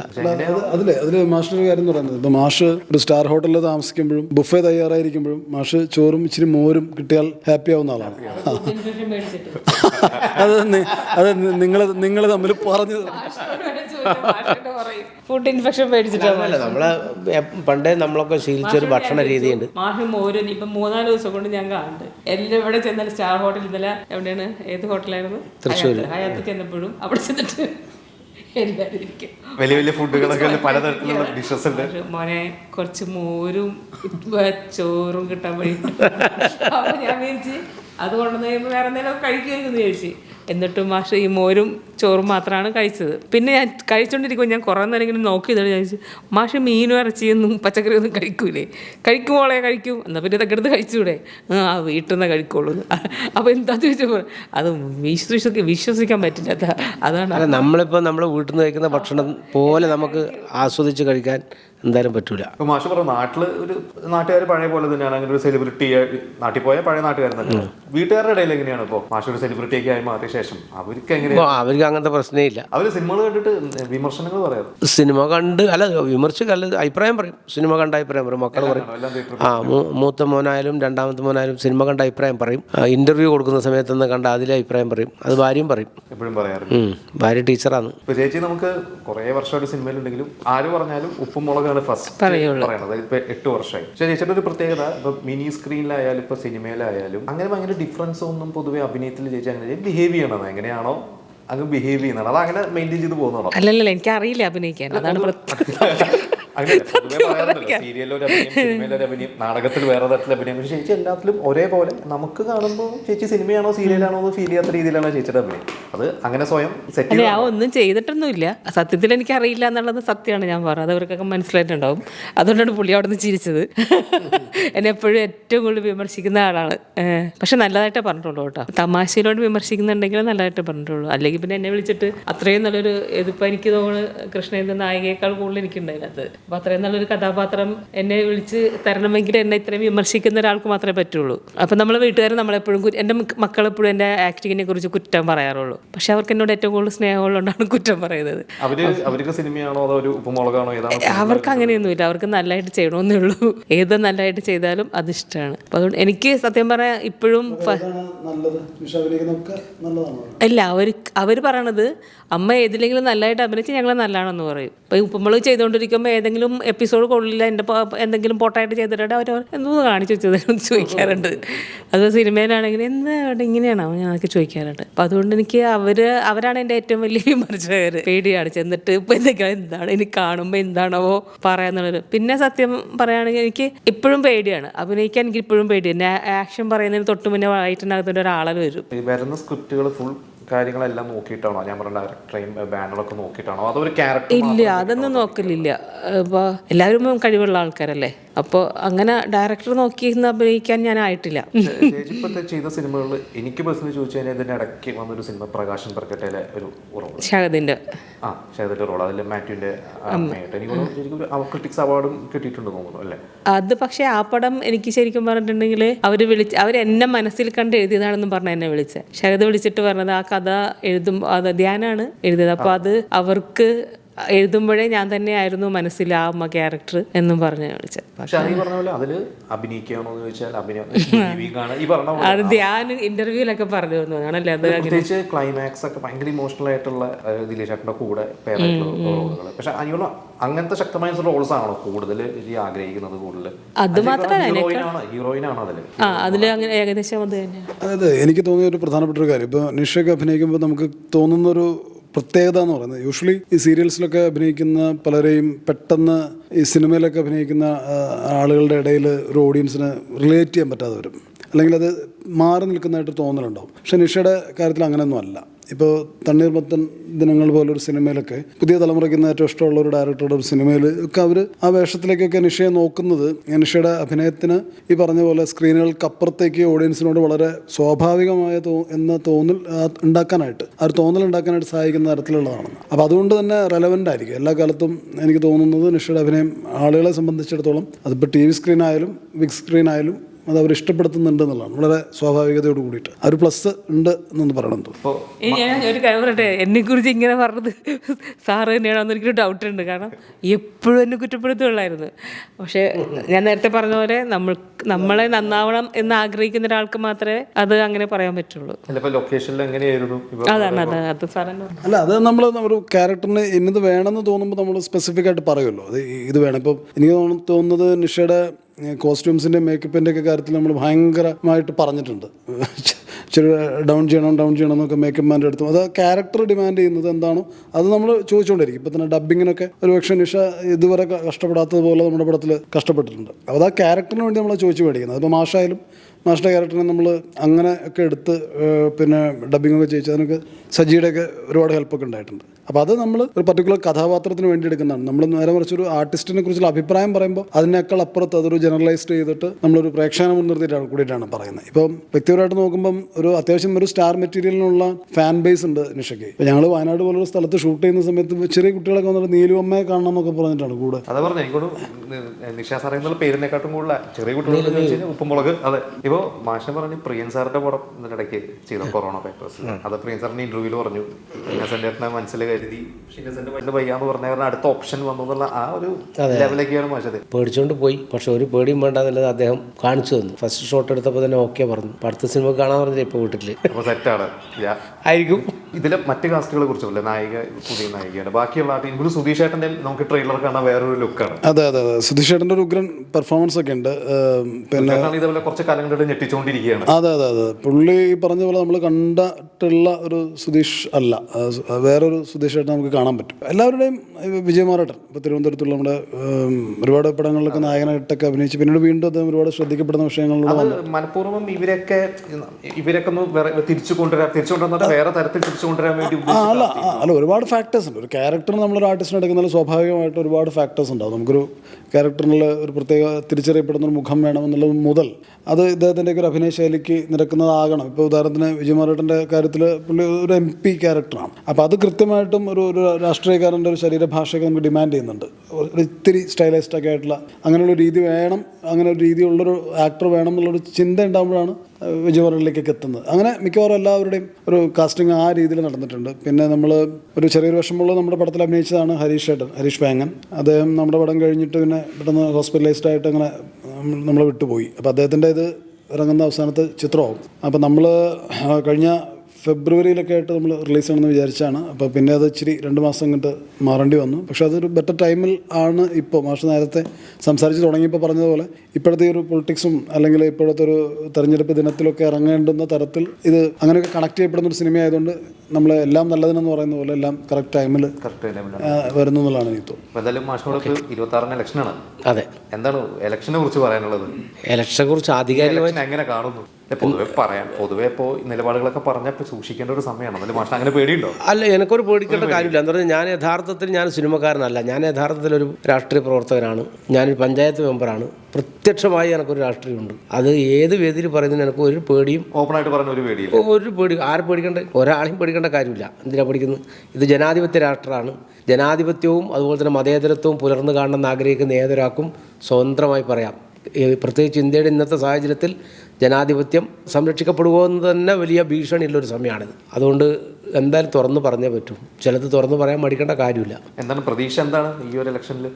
അതിലെ അതിൽ മാഷിന്റെ ഒരു കാര്യം എന്ന് പറയുന്നത് ഇപ്പോൾ മാഷ് ഒരു സ്റ്റാർ ഹോട്ടലിൽ താമസിക്കുമ്പോഴും ബുഫേ തയ്യാറായിരിക്കുമ്പോഴും മാഷ് ചോറും ഇച്ചിരി മോരും കിട്ടിയാൽ ഹാപ്പി ആവുന്ന ആളാണ്. അത് അത് നിങ്ങൾ നിങ്ങൾ തമ്മിൽ പറഞ്ഞു ഫുഡ് ഇൻഫെക്ഷൻ നമ്മളെ പണ്ടേ നമ്മളൊക്കെ ശീലിച്ചൊരു ഭക്ഷണ രീതിയുണ്ട്. മാഷ് മോരൻ ഇപ്പൊ മൂന്നാൽ ദിവസം കൊണ്ട് ഞാൻ കാണുന്നുണ്ട്. എല്ലാം ഇവിടെ ചെന്നാലും സ്റ്റാർ ഹോട്ടൽ ഇന്നലെ എവിടെയാണ്? ഏത് ഹോട്ടലായിരുന്നു? തൃശ്ശൂർ അയാൾക്ക് ചെന്നപ്പോഴും അവിടെ ചെന്നിട്ട് വലിയ വലിയ ഫുഡുകളൊക്കെ പലതരത്തിലുള്ള ഡിഷസ് ഉണ്ട്. മോനെ കുറച്ച് മോരും ചോറും കിട്ടാൻ വേണ്ടി. അപ്പൊ ഞാൻ വിചാരിച്ച് അത് കൊണ്ടുവന്ന് കഴിയുമ്പോൾ വേറെ എന്തെങ്കിലും കഴിക്കുമെന്ന് ചോദിച്ചു എന്നിട്ടും മാഷ് ഈ മോരും ചോറും മാത്രമാണ് കഴിച്ചത്. പിന്നെ ഞാൻ കഴിച്ചുകൊണ്ടിരിക്കുമ്പോൾ ഞാൻ കുറേ നേരം ഇങ്ങനെ നോക്കി ഇതാണ് ഞാൻ ചോദിച്ചു മാഷ് മീനും ഇറച്ചിയൊന്നും പച്ചക്കറിയൊന്നും കഴിക്കൂലേ. കഴിക്കുമോളെ കഴിക്കും. എന്നാൽ പിന്നെ ഇതൊക്കെ എടുത്ത് കഴിച്ചൂടെ? ആ വീട്ടിൽ നിന്ന് കഴിക്കുള്ളൂ. അപ്പോൾ എന്താ ചോദിച്ചപ്പോൾ അത് വിശ്വസിക്ക വിശ്വസിക്കാൻ പറ്റില്ല അതാണ്. അല്ല നമ്മളിപ്പോൾ നമ്മുടെ വീട്ടിൽ നിന്ന് കഴിക്കുന്ന ഭക്ഷണം പോലെ നമുക്ക് ആസ്വദിച്ച് കഴിക്കാൻ എന്തായാലും പറ്റൂല. ഇപ്പൊ മാഷ് പറഞ്ഞു നാട്ടിൽ ഒരു നാട്ടുകാർ പഴയ പോലെ തന്നെയാണ്. അങ്ങനെ ഒരു സെലിബ്രിറ്റി നാട്ടിൽ പോയ പഴയ നാട്ടുകാരൻ തന്നെയാണ് വീട്ടുകാരുടെ ഇടയിൽ എങ്ങനെയാണ് ഇപ്പോൾ മാഷ് ഒരു സെലിബ്രിറ്റി ഒക്കെ ആയി മാറിയ ശേഷം അവർക്ക് എങ്ങനെയാണ് അപ്പോൾ അവർക്ക് അങ്ങനത്തെ പ്രശ്നമേ ഇല്ല. അവർ സിനിമകൾ കണ്ടിട്ട് വിമർശനങ്ങൾ പറയാറ്? സിനിമ കണ്ട് അല്ല വിമർശിക്കല്ല അഭിപ്രായം പറയും. സിനിമ കണ്ട അഭിപ്രായം പറയും. മക്കൾ പറയും. ആ മൂത്ത മോനായാലും രണ്ടാമത്തെ മോനായാലും സിനിമ കണ്ട അഭിപ്രായം പറയും. ഇന്റർവ്യൂ കൊടുക്കുന്ന സമയത്ത് നിന്ന് കണ്ട അതിലെ അഭിപ്രായം പറയും. അത് ഭാര്യയും പറയും. എപ്പോഴും പറയാറുണ്ട്. ഭാര്യ ടീച്ചറാണ് ചേച്ചി നമുക്ക് കുറെ വർഷമായിട്ട് സിനിമയിലുണ്ടെങ്കിലും ആര് പറഞ്ഞാലും ഉപ്പും മുളകാണ് ഫസ്റ്റ് പറയുന്നത് പറയണത്. ഇപ്പൊ എട്ട് വർഷമായി. പക്ഷേ ചേച്ചിയുടെ ഒരു പ്രത്യേകത ഇപ്പൊ മിനി സ്ക്രീനിലായാലും ഇപ്പൊ സിനിമയിലായാലും അങ്ങനെ ഭയങ്കര ഡിഫറൻസ് ഒന്നും പൊതുവെ അഭിനയത്തിൽ ചേച്ചി അങ്ങനെ ബിഹേവ് ചെയ്യണത് എങ്ങനെയാണോ അങ്ങ് ബിഹേവ് ചെയ്യുന്നതാണ്. അത് അങ്ങനെ മെയിന്റെയിൻ ചെയ്ത് പോകുന്നതാണോ? അല്ലല്ല എനിക്ക് അറിയില്ല അഭിനയിക്കാൻ അതാണ് അഭിനയം നാടകത്തിൽ വേറെ തരത്തിൽ അഭിനയം. പക്ഷേ ചേച്ചി എല്ലാത്തിലും ഒരേപോലെ നമുക്ക് കാണുമ്പോൾ ചേച്ചി സിനിമയാണോ സീരിയലാണോ എന്ന് ഫീൽ ചെയ്യാത്ത രീതിയിലാണ് ചേച്ചിയുടെ അഭിനയം. അത് അങ്ങനെ സ്വയം സെറ്റ് ആ ഒന്നും ചെയ്തിട്ടൊന്നുമില്ല. സത്യത്തിൽ എനിക്ക് അറിയില്ല എന്നുള്ളത് സത്യമാണ് ഞാൻ പറഞ്ഞത്. അവർക്കൊക്കെ മനസ്സിലായിട്ടുണ്ടാവും. അതുകൊണ്ടാണ് പുള്ളി അവിടെ നിന്ന് ചിരിച്ചത്. എന്നെ എപ്പോഴും ഏറ്റവും കൂടുതൽ വിമർശിക്കുന്ന ആളാണ്. പക്ഷെ നല്ലതായിട്ടേ പറഞ്ഞിട്ടുള്ളൂ കേട്ടോ. തമാശയിലോട്ട് വിമർശിക്കുന്നുണ്ടെങ്കിൽ നല്ലതായിട്ട് പറഞ്ഞിട്ടുള്ളൂ. അല്ലെങ്കിൽ പിന്നെ എന്നെ വിളിച്ചിട്ട് അത്രയും നല്ലൊരു ഇതിപ്പോൾ എനിക്ക് തോന്നുന്നു കൃഷ്ണേന്ദ്ര നായികയേക്കാൾ കൂടുതൽ എനിക്കുണ്ട് അതിനകത്ത് അപ്പോൾ അത്രയും നല്ലൊരു കഥാപാത്രം എന്നെ വിളിച്ച് തരണമെങ്കിൽ എന്നെ ഇത്രയും വിമർശിക്കുന്ന ഒരാൾക്ക് മാത്രമേ പറ്റുള്ളൂ. അപ്പോൾ നമ്മളെ വീട്ടുകാർ നമ്മളെപ്പോഴും എന്റെ മക്ക- മക്കളെപ്പോഴും എന്റെ ആക്ടിങ്ങിനെ കുറിച്ച് കുറ്റം പറയാറുള്ളൂ. പക്ഷെ അവർക്ക് എന്നോട് ഏറ്റവും കൂടുതൽ സ്നേഹമുള്ളതുകൊണ്ടാണ് കുറ്റം പറയുന്നത്. അവർക്ക് സിനിമയാണോ അതോ ഒരു അവർക്ക് അങ്ങനെയൊന്നുമില്ല. അവർക്ക് നല്ലതായിട്ട് ചെയ്യണമെന്നേ ഉള്ളൂ. ഏത് നല്ലതായിട്ട് ചെയ്താലും അത് ഇഷ്ടമാണ്. അപ്പോൾ അതുകൊണ്ട് എനിക്ക് സത്യം പറയാൻ ഇപ്പോഴും അല്ല അവർ അവർ പറയണത് അമ്മ ഏതിലെങ്കിലും നല്ലതായിട്ട് അഭിനയിച്ച് ഞങ്ങൾ നല്ലതാണെന്ന് പറയും. ഇപ്പോൾ ഉപ്പുമുളക് ചെയ്തുകൊണ്ടിരിക്കുമ്പോൾ ഏതെങ്കിലും എപ്പിസോഡ് കൊള്ളില്ല എന്റെ എന്തെങ്കിലും പൊട്ടായിട്ട് ചെയ്തിട്ട് അവർ എന്തോ കാണിച്ചു വെച്ചത് ചോദിക്കാറുണ്ട്. അത് സിനിമയിലാണെങ്കിൽ എന്താണ് ഇങ്ങനെയാണോ ഞാൻ അതൊക്കെ ചോദിക്കാറുണ്ട്. അപ്പം അതുകൊണ്ട് എനിക്ക് അവർ അവരാണ് എന്റെ ഏറ്റവും വലിയ വിമർശകർ പേടിയാണ് ചെന്നിട്ട് ഇപ്പം എന്തൊക്കെയാണ് എന്താണ് എനിക്ക് കാണുമ്പോൾ എന്താണോ പറയാന്നുള്ളത്. പിന്നെ സത്യം പറയുകയാണെങ്കിൽ എനിക്ക് ഇപ്പോഴും പേടിയാണ്. അഭിനയിക്കാൻ എനിക്ക് ഇപ്പോഴും പേടിയാണ്. ആക്ഷൻ പറയുന്നതിന് തൊട്ട് മുന്നേ വയറ്റിനകത്തൊരു ഒരാളെ വരും. വരുന്ന സ്ക്രിപ്റ്റുകൾ ഫുൾ കാര്യങ്ങളെല്ലാം നോക്കിയിട്ടാണോ? ഞാൻ പറഞ്ഞ ഡയറക്ടറെയും ബാനറൊക്കെ നോക്കിയിട്ടാണോ? അതോ ഒരു ക്യാരക്ടർ ഇല്ല അതൊന്നും നോക്കലില്ല. ഇപ്പോൾ എല്ലാവരും കഴിവുള്ള ആൾക്കാരല്ലേ? അപ്പോൾ അങ്ങനെ ഡയറക്ടർ നോക്കി അഭിനയിക്കാൻ ഞാൻ ആയിട്ടില്ല. ഇപ്പോഴത്തെ ചെയ്ത സിനിമകളിൽ എനിക്ക് പേഴ്സണലി ചോദിച്ചു കഴിഞ്ഞാൽ ഇതിന്റെ ഇടയ്ക്ക് വന്നൊരു സിനിമ പ്രകാശൻ പെർക്കട്ടയിലെ ഒരു ഉറവ്. ഷഹദിന്റെ ആ റോൾ. അതിൽ മാത്യുവിന്റെ ക്രിട്ടിക്സ് അവാർഡും കിട്ടിയിട്ടുണ്ട് തോന്നുന്നു അല്ലേ? അത് പക്ഷേ ആ പടം എനിക്ക് ശരിക്കും പറഞ്ഞിട്ടുണ്ടെങ്കിൽ അവർ വിളിച്ച് അവർ എന്നെ മനസ്സിൽ കണ്ട് എഴുതിയതാണെന്നും പറഞ്ഞ എന്നെ വിളിച്ചത് ശരത് വിളിച്ചിട്ട് പറഞ്ഞത് ആ കഥ എഴുതും അത് ധ്യാനാണ് എഴുതിയത്. അപ്പോൾ അത് അവർക്ക് എഴുതുമ്പോഴേ ഞാൻ തന്നെയായിരുന്നു മനസ്സിൽ ആ അമ്മ ക്യാരക്ടർ എന്നും പറഞ്ഞു വിളിച്ചത് പക്ഷേ അത് ഈ പറഞ്ഞ പോലെ അതിൽ അഭിനയിക്കുകയാണോ എന്ന് ചോദിച്ചാൽ അഭിനയം ജീവിക്കാണ് ഈ പറഞ്ഞ അത് ധ്യാൻ ഇന്റർവ്യൂലൊക്കെ പറഞ്ഞു അത് പ്രത്യേകിച്ച് ക്ലൈമാക്സ് ഒക്കെ ഭയങ്കര ഇമോഷണൽ ആയിട്ടുള്ള ആ, ദിലീഷ് ചേട്ടന്റെ കൂടെ പേരായിട്ടുള്ള റോളുകൾ പക്ഷെ അതിനുള്ള അങ്ങനത്തെ ശക്തമായ റോൾസ് ആണോ കൂടുതൽ ആഗ്രഹിക്കുന്നത് കൂടുതൽ? അത് മാത്രമല്ല ഹീറോയിനാണ് ആണോ അതിൽ ആ അതിൽ അങ്ങനെ ഏകദേശം അത് തന്നെയാണ് അതായത് എനിക്ക് തോന്നിയ ഒരു പ്രധാനപ്പെട്ട ഒരു കാര്യം. ഇപ്പോൾ നിഷയൊക്കെ അഭിനയിക്കുമ്പോൾ നമുക്ക് തോന്നുന്നൊരു പ്രത്യേകത എന്ന് പറയുന്നത്. യൂഷ്വലി ഈ സീരിയൽസിലൊക്കെ അഭിനയിക്കുന്ന പലരെയും പെട്ടെന്ന് ഈ സിനിമയിലൊക്കെ അഭിനയിക്കുന്ന ആളുകളുടെ ഇടയിൽ ഒരു ഓഡിയൻസിന് റിലേറ്റ് ചെയ്യാൻ പറ്റാതെ വരും. അല്ലെങ്കിൽ അത് മാറി നിൽക്കുന്നതായിട്ട് തോന്നലുണ്ടാവും. പക്ഷേ നിഷയുടെ കാര്യത്തിൽ അങ്ങനെയൊന്നും അല്ല. ഇപ്പോൾ തണ്ണീർമത്തൻ ദിനങ്ങൾ പോലൊരു സിനിമയിലൊക്കെ പുതിയ തലമുറയ്ക്ക് ഏറ്റവും ഇഷ്ടമുള്ള ഒരു ഡയറക്ടറുടെ ഒരു സിനിമയിൽ ഒക്കെ അവർ ആ വേഷത്തിലേക്കൊക്കെ നിഷയെ നോക്കുന്നത് നിഷയുടെ അഭിനയത്തിന് ഈ പറഞ്ഞ പോലെ സ്ക്രീനുകൾക്കപ്പുറത്തേക്ക് ഓഡിയൻസിനോട് വളരെ സ്വാഭാവികമായ തോ എന്ന തോന്നൽ ഉണ്ടാക്കാനായിട്ട് ആ ഒരു തോന്നൽ ഉണ്ടാക്കാനായിട്ട് സഹായിക്കുന്ന തരത്തിലുള്ളതാണ്. അപ്പോൾ അതുകൊണ്ട് തന്നെ റെലവന്റ് ആയിരിക്കും. എല്ലാ കാലത്തും എനിക്ക് തോന്നുന്നത് നിഷയുടെ അഭിനയം ആളുകളെ സംബന്ധിച്ചിടത്തോളം അതിപ്പോൾ ടി വി സ്ക്രീൻ ആയാലും ബിഗ് സ്ക്രീൻ ആയാലും അത് അവർ ഇഷ്ടപ്പെടുത്തുന്നുണ്ട് എന്നുള്ളതാണ് വളരെ സ്വാഭാവികതയോട് കൂടിയിട്ട്. ആ ഒരു പ്ലസ് ഉണ്ട് എന്നൊന്ന് പറയണം തോന്നുന്നു ഈ ഞാൻ ഒരു കാര്യം പറയട്ടെ? എന്നെ കുറിച്ച് ഇങ്ങനെ പറഞ്ഞത് സാറ് തന്നെയാണെന്ന് എനിക്കൊരു ഡൗട്ട് ഉണ്ട്. കാരണം എപ്പോഴും എന്നെ കുറ്റപ്പെടുത്തുള്ളായിരുന്നു പക്ഷേ ഞാൻ നേരത്തെ പറഞ്ഞ പോലെ നമ്മൾ നമ്മളെ നന്നാവണം എന്ന് ആഗ്രഹിക്കുന്ന ഒരാൾക്ക് മാത്രമേ അത് അങ്ങനെ പറയാൻ പറ്റുള്ളൂ. അതാണ് അത് അത് സാറന്നെ അല്ല അത് നമ്മൾ നമ്മുടെ ക്യാരക്ടറിന് ഇന്നത് വേണമെന്ന് തോന്നുമ്പോൾ നമ്മൾ സ്പെസിഫിക് ആയിട്ട് പറയുമല്ലോ. അത് ഇത് വേണം. ഇപ്പം എനിക്ക് തോന്നുന്നത് നിഷയുടെ കോസ്റ്റ്യൂംസിന്റെ മേക്കപ്പിന്റെ ഒക്കെ കാര്യത്തിൽ നമ്മൾ ഭയങ്കരമായിട്ട് പറഞ്ഞിട്ടുണ്ട്. ഇച്ചിരി ഡൗൺ ചെയ്യണം ഡൗൺ ചെയ്യണം എന്നൊക്കെ മേക്കപ്പ് മാന്റെ അടുത്തും. അത് ക്യാരക്ടർ ഡിമാൻഡ് ചെയ്യുന്നത് എന്താണോ അത് നമ്മൾ ചോദിച്ചുകൊണ്ടിരിക്കും ഇപ്പം തന്നെ ഡബിങ്ങിനൊക്കെ ഒരു പക്ഷേ നിഷ ഇതുവരെ കഷ്ടപ്പെടാത്തതുപോലെ നമ്മുടെ പടത്തിൽ കഷ്ടപ്പെട്ടിട്ടുണ്ട്. അപ്പോൾ ആ ക്യാരക്ടറിന് വേണ്ടി നമ്മൾ ചോദിച്ചു മേടിക്കുന്നത് അതിപ്പോൾ മാഷായാലും മാഷിന്റെ ക്യാരക്ടറിനെ നമ്മൾ അങ്ങനെ ഒക്കെ എടുത്ത് പിന്നെ ഡബ്ബിങ്ങൊക്കെ ഒക്കെ അതിനൊക്കെ സജിയുടെ ഒക്കെ ഒരുപാട് ഹെൽപ്പൊക്കെ ഉണ്ടായിട്ടുണ്ട്. അപ്പോൾ അത് നമ്മൾ ഒരു പർട്ടിക്കുലർ കഥാപാത്രത്തിന് വേണ്ടി എടുക്കുന്നതാണ്. നമ്മൾ നേരെ മറിച്ച് ഒരു ആർട്ടിസ്റ്റിനെ കുറിച്ചുള്ള അഭിപ്രായം പറയുമ്പോൾ അതിനേക്കാൾ അപ്പുറത്ത് അതൊരു ജനറലൈസ്ഡ് ചെയ്തിട്ട് നമ്മളൊരു പ്രേക്ഷകനെ മുൻനിർത്തിയിട്ടാണ് കൂടിയിട്ടാണ് പറയുന്നത്. ഇപ്പം വ്യക്തിപരമായിട്ട് നോക്കുമ്പം ഒരു അത്യാവശ്യം ഒരു സ്റ്റാർ മെറ്റീരിയലിനുള്ള ഫാൻ ബേസ് ഉണ്ട് നിഷയ്ക്ക്. ഇപ്പം ഞങ്ങൾ വയനാട് പോലൊരു സ്ഥലത്ത് ഷൂട്ട് ചെയ്യുന്ന സമയത്ത് ചെറിയ കുട്ടികളൊക്കെ വന്നിട്ട് നീലുവമ്മയെ കാണണം എന്നൊക്കെ പറഞ്ഞിട്ടാണ് കൂടെ. അതാ പറഞ്ഞ എനിക്കോട് നിഷാ സാറേ എന്നുള്ള പേരിനെക്കാട്ടും കൂടുതൽ ചെറിയ കുട്ടികൾ ഉപ്പുമുളക് അതെ. ഇപ്പോ മാഷൻ പറഞ്ഞു പ്രിയൻ സാറിന്റെ പടം ഇടയ്ക്ക് ചെയ്ത കൊറോണ പേപ്പേഴ്സ് അത് പ്രിയൻ സാറിന്റെ ഇന്റർവ്യൂൽ പറഞ്ഞു. ഏട്ടനെ മനസ്സിൽ കരുതി. പക്ഷെ ഇന്നസെന്റ് മനസ്സിൽ വയ്യാന്ന് പറഞ്ഞ കാരണം അടുത്ത ഓപ്ഷൻ വന്നു എന്നുള്ള ആ ഒരു ലെവലൊക്കെയാണ് മാഷത്. പേടിച്ചുകൊണ്ട് പോയി. പക്ഷെ ഒരു പേടിയും വേണ്ട എന്നുള്ളത് അദ്ദേഹം കാണിച്ചു തന്നു. ഫസ്റ്റ് ഷോട്ട് എടുത്തപ്പോൾ തന്നെ ഓക്കെ പറഞ്ഞു. അടുത്ത സിനിമ കാണാൻ പറഞ്ഞില്ല ഇപ്പോൾ വീട്ടിൽ അപ്പൊ സെറ്റാണ് ആയിരിക്കും. ഇതിലെ മറ്റു കാസ്റ്റുകളെ കുറിച്ചല്ലേ നായിക പുതിയ നായികയാണ് ബാക്കിയുള്ള ആർട്ടി സുധീഷ് ഏട്ടന്റെ നമുക്ക് ട്രെയിലർ കാണാൻ വേറൊരു ലുക്കാണ് അതെ അതെ അതെ. സുധീഷ് ഏട്ടന്റെ ഒരു ഉഗ്രൻ പെർഫോമൻസ് ഒക്കെ ഉണ്ട്. പിന്നെ ഇതേപോലെ കുറച്ച് കാലങ്ങളിലൂടെ ഞെട്ടിച്ചുകൊണ്ടിരിക്കുകയാണ്. അതെ അതെ അതെ. പുള്ളി ഈ പറഞ്ഞ പോലെ നമ്മൾ കണ്ടിട്ടുള്ള ഒരു സുധീഷ് അല്ല. വേറൊരു സുധീഷ് ഏട്ടൻ നമുക്ക് കാണാൻ പറ്റും. എല്ലാവരുടെയും വിജയമാരേട്ടൻ ഇപ്പോൾ തിരുവനന്തപുരത്തുള്ള നമ്മുടെ ഒരുപാട് പടങ്ങളിലൊക്കെ നായകനായിട്ടൊക്കെ അഭിനയിച്ച് പിന്നീട് വീണ്ടും അദ്ദേഹം ഒരുപാട് ശ്രദ്ധിക്കപ്പെടുന്ന വിഷയങ്ങളിലൂടെ മനഃപൂർവം ഇവരൊക്കെ ഇവരൊക്കെ ഒന്ന് വേറെ തിരിച്ചു കൊണ്ടുവരാൻ തിരിച്ചു കൊണ്ടുവന്നിട്ട് വേറെ തരത്തിൽ തിരിച്ചു കൊണ്ടുവരാൻ വേണ്ടി അല്ല അല്ല ഒരുപാട് ഫാക്ടേഴ്സ് ഉണ്ട്. ഒരു ക്യാരക്ടർ നമ്മളൊരു ആർട്ടിസ്റ്റിനെ എടുക്കുന്നതിൽ സ്വാഭാവികമായിട്ട് ഒരുപാട് ഫാക്ടേഴ്സ് ഉണ്ടാവും. നമുക്കൊരു ക്യാരക്ടറിനുള്ള ഒരു പ്രത്യേക തിരിച്ചറിയപ്പെടുന്ന ഒരു മുഖം വേണമെന്നുള്ളത് മുതൽ അത് ഇദ്ദേഹത്തിന്റെയൊക്കെ ഒരു അഭിനയ ശൈലിക്ക് നിരക്കുന്നതാകണം. ഇപ്പോൾ ഉദാഹരണത്തിന് വിജയമാരേട്ടന്റെ കാര്യത്തിൽ പുള്ളി ഒരു എം പി ക്യാരക്ടറാണ് അപ്പോൾ അത് കൃത്യമായിട്ടും ഒരു ഒരു രാഷ്ട്രീയക്കാരന്റെ ഒരു ശരീരഭാഷയൊക്കെ നമുക്ക് ഡിമാൻഡ് ചെയ്യുന്നുണ്ട്. ഒരു ഇത്തിരി സ്റ്റൈലൈസ്ഡ് ഒക്കെ ആയിട്ടുള്ള അങ്ങനെയുള്ള രീതി വേണം അങ്ങനെ ഒരു രീതിയുള്ളൊരു ആക്ടർ വേണം എന്നുള്ളൊരു ചിന്ത ഉണ്ടാകുമ്പോഴാണ് വിജയവാറിലേക്കൊക്കെ എത്തുന്നത്. അങ്ങനെ മിക്കവാറും എല്ലാവരുടെയും ഒരു കാസ്റ്റിംഗ് ആ രീതിയിൽ നടന്നിട്ടുണ്ട്. പിന്നെ നമ്മൾ ഒരു ചെറിയൊരു വിഷമമുള്ള നമ്മുടെ പടത്തിൽ അഭിനയിച്ചതാണ് ഹരീഷ് ഏട്ടൻ ഹരീഷ് പാങ്ങൻ അദ്ദേഹം നമ്മുടെ പടം കഴിഞ്ഞിട്ട് പിന്നെ പെട്ടെന്ന് ഹോസ്പിറ്റലൈസ്ഡ് ആയിട്ട് അങ്ങനെ നമ്മൾ വിട്ടുപോയി. അപ്പോൾ അദ്ദേഹത്തിന്റെ ഇത് ഇറങ്ങുന്ന അവസാനത്തെ ചിത്രമാവും. അപ്പോൾ നമ്മൾ കഴിഞ്ഞ ഫെബ്രുവരിയിലൊക്കെ ആയിട്ട് നമ്മൾ റിലീസ് ചെയ്യണമെന്ന് വിചാരിച്ചാണ്. അപ്പോൾ പിന്നെ അത് ഇച്ചിരി രണ്ട് മാസം കണ്ട് മാറേണ്ടി വന്നു. പക്ഷേ അതൊരു ബെറ്റർ ടൈമിൽ ആണ് ഇപ്പോൾ മാഷ് നേരത്തെ സംസാരിച്ച് തുടങ്ങിയപ്പോൾ പറഞ്ഞതുപോലെ ഇപ്പോഴത്തെ ഒരു പൊളിറ്റിക്സും അല്ലെങ്കിൽ ഇപ്പോഴത്തെ ഒരു തെരഞ്ഞെടുപ്പ് ദിനത്തിലൊക്കെ ഇറങ്ങേണ്ടുന്ന തരത്തിൽ ഇത് അങ്ങനെയൊക്കെ കണക്ട് ചെയ്യപ്പെടുന്ന ഒരു സിനിമ ആയതുകൊണ്ട് നമ്മൾ എല്ലാം നല്ലതിനെന്ന് പറയുന്ന പോലെ എല്ലാം കറക്റ്റ് ടൈമിൽ വരുന്നു എന്നുള്ളതാണ് എനിക്ക് തോന്നുന്നത്. അതെ. എന്താണ് ഇലക്ഷനെ കുറിച്ച് പറയാനുള്ളത്? ഇലക്ഷനെ കുറിച്ച് ആധികാരികമായി എങ്ങനെ കാണുന്നു? പൊതുവെ പറയാൻ പൊതുവെ ഇപ്പോൾ നിലപാടുകളൊക്കെ പറഞ്ഞപ്പോൾ സൂക്ഷിക്കേണ്ട ഒരു സമയമാണ്. മാഷിന് അങ്ങനെ പേടിയുണ്ടോ? അല്ല എനിക്കൊരു പേടിക്കേണ്ട കാര്യമില്ല. എന്ന് പറഞ്ഞാൽ ഞാൻ യഥാർത്ഥത്തിൽ ഞാൻ സിനിമക്കാരനല്ല. ഞാൻ യഥാർത്ഥത്തിൽ ഒരു രാഷ്ട്രീയ പ്രവർത്തകനാണ്. ഞാനൊരു പഞ്ചായത്ത് മെമ്പറാണ്. പ്രത്യക്ഷമായി എനിക്കൊരു രാഷ്ട്രീയമുണ്ട്. അത് ഏത് വേദിയിൽ പറയുന്നതിന് എനിക്ക് ഒരു പേടിയും ഓപ്പൺ ആയിട്ട് പറഞ്ഞ ഒരു പേടി ഒരു പേടി ആരെ പേടിക്കേണ്ട? ഒരാളെയും പേടിക്കേണ്ട കാര്യമില്ല. എന്തിനാ പഠിക്കുന്നത് ഇത് ജനാധിപത്യ രാഷ്ട്രമാണ്. ജനാധിപത്യവും അതുപോലെ തന്നെ മതേതരത്വവും പുലർന്നു കാണണമെന്ന് ആഗ്രഹിക്കുന്ന ഏതൊരാൾക്കും സ്വതന്ത്രമായി പറയാം. പ്രത്യേകിച്ച് ഇന്ത്യയുടെ ഇന്നത്തെ സാഹചര്യത്തിൽ ജനാധിപത്യം സംരക്ഷിക്കപ്പെടുമോ എന്ന് തന്നെ വലിയ ഭീഷണിയുള്ളൊരു സമയമാണിത്. അതുകൊണ്ട് എന്തായാലും തുറന്നു പറഞ്ഞേ പറ്റും. ചിലത് തുറന്നു പറയാൻ മടിക്കേണ്ട കാര്യമില്ല. എന്താണ് പ്രതീക്ഷ എന്താണ് ഈ ഒരു ഇലക്ഷനിൽ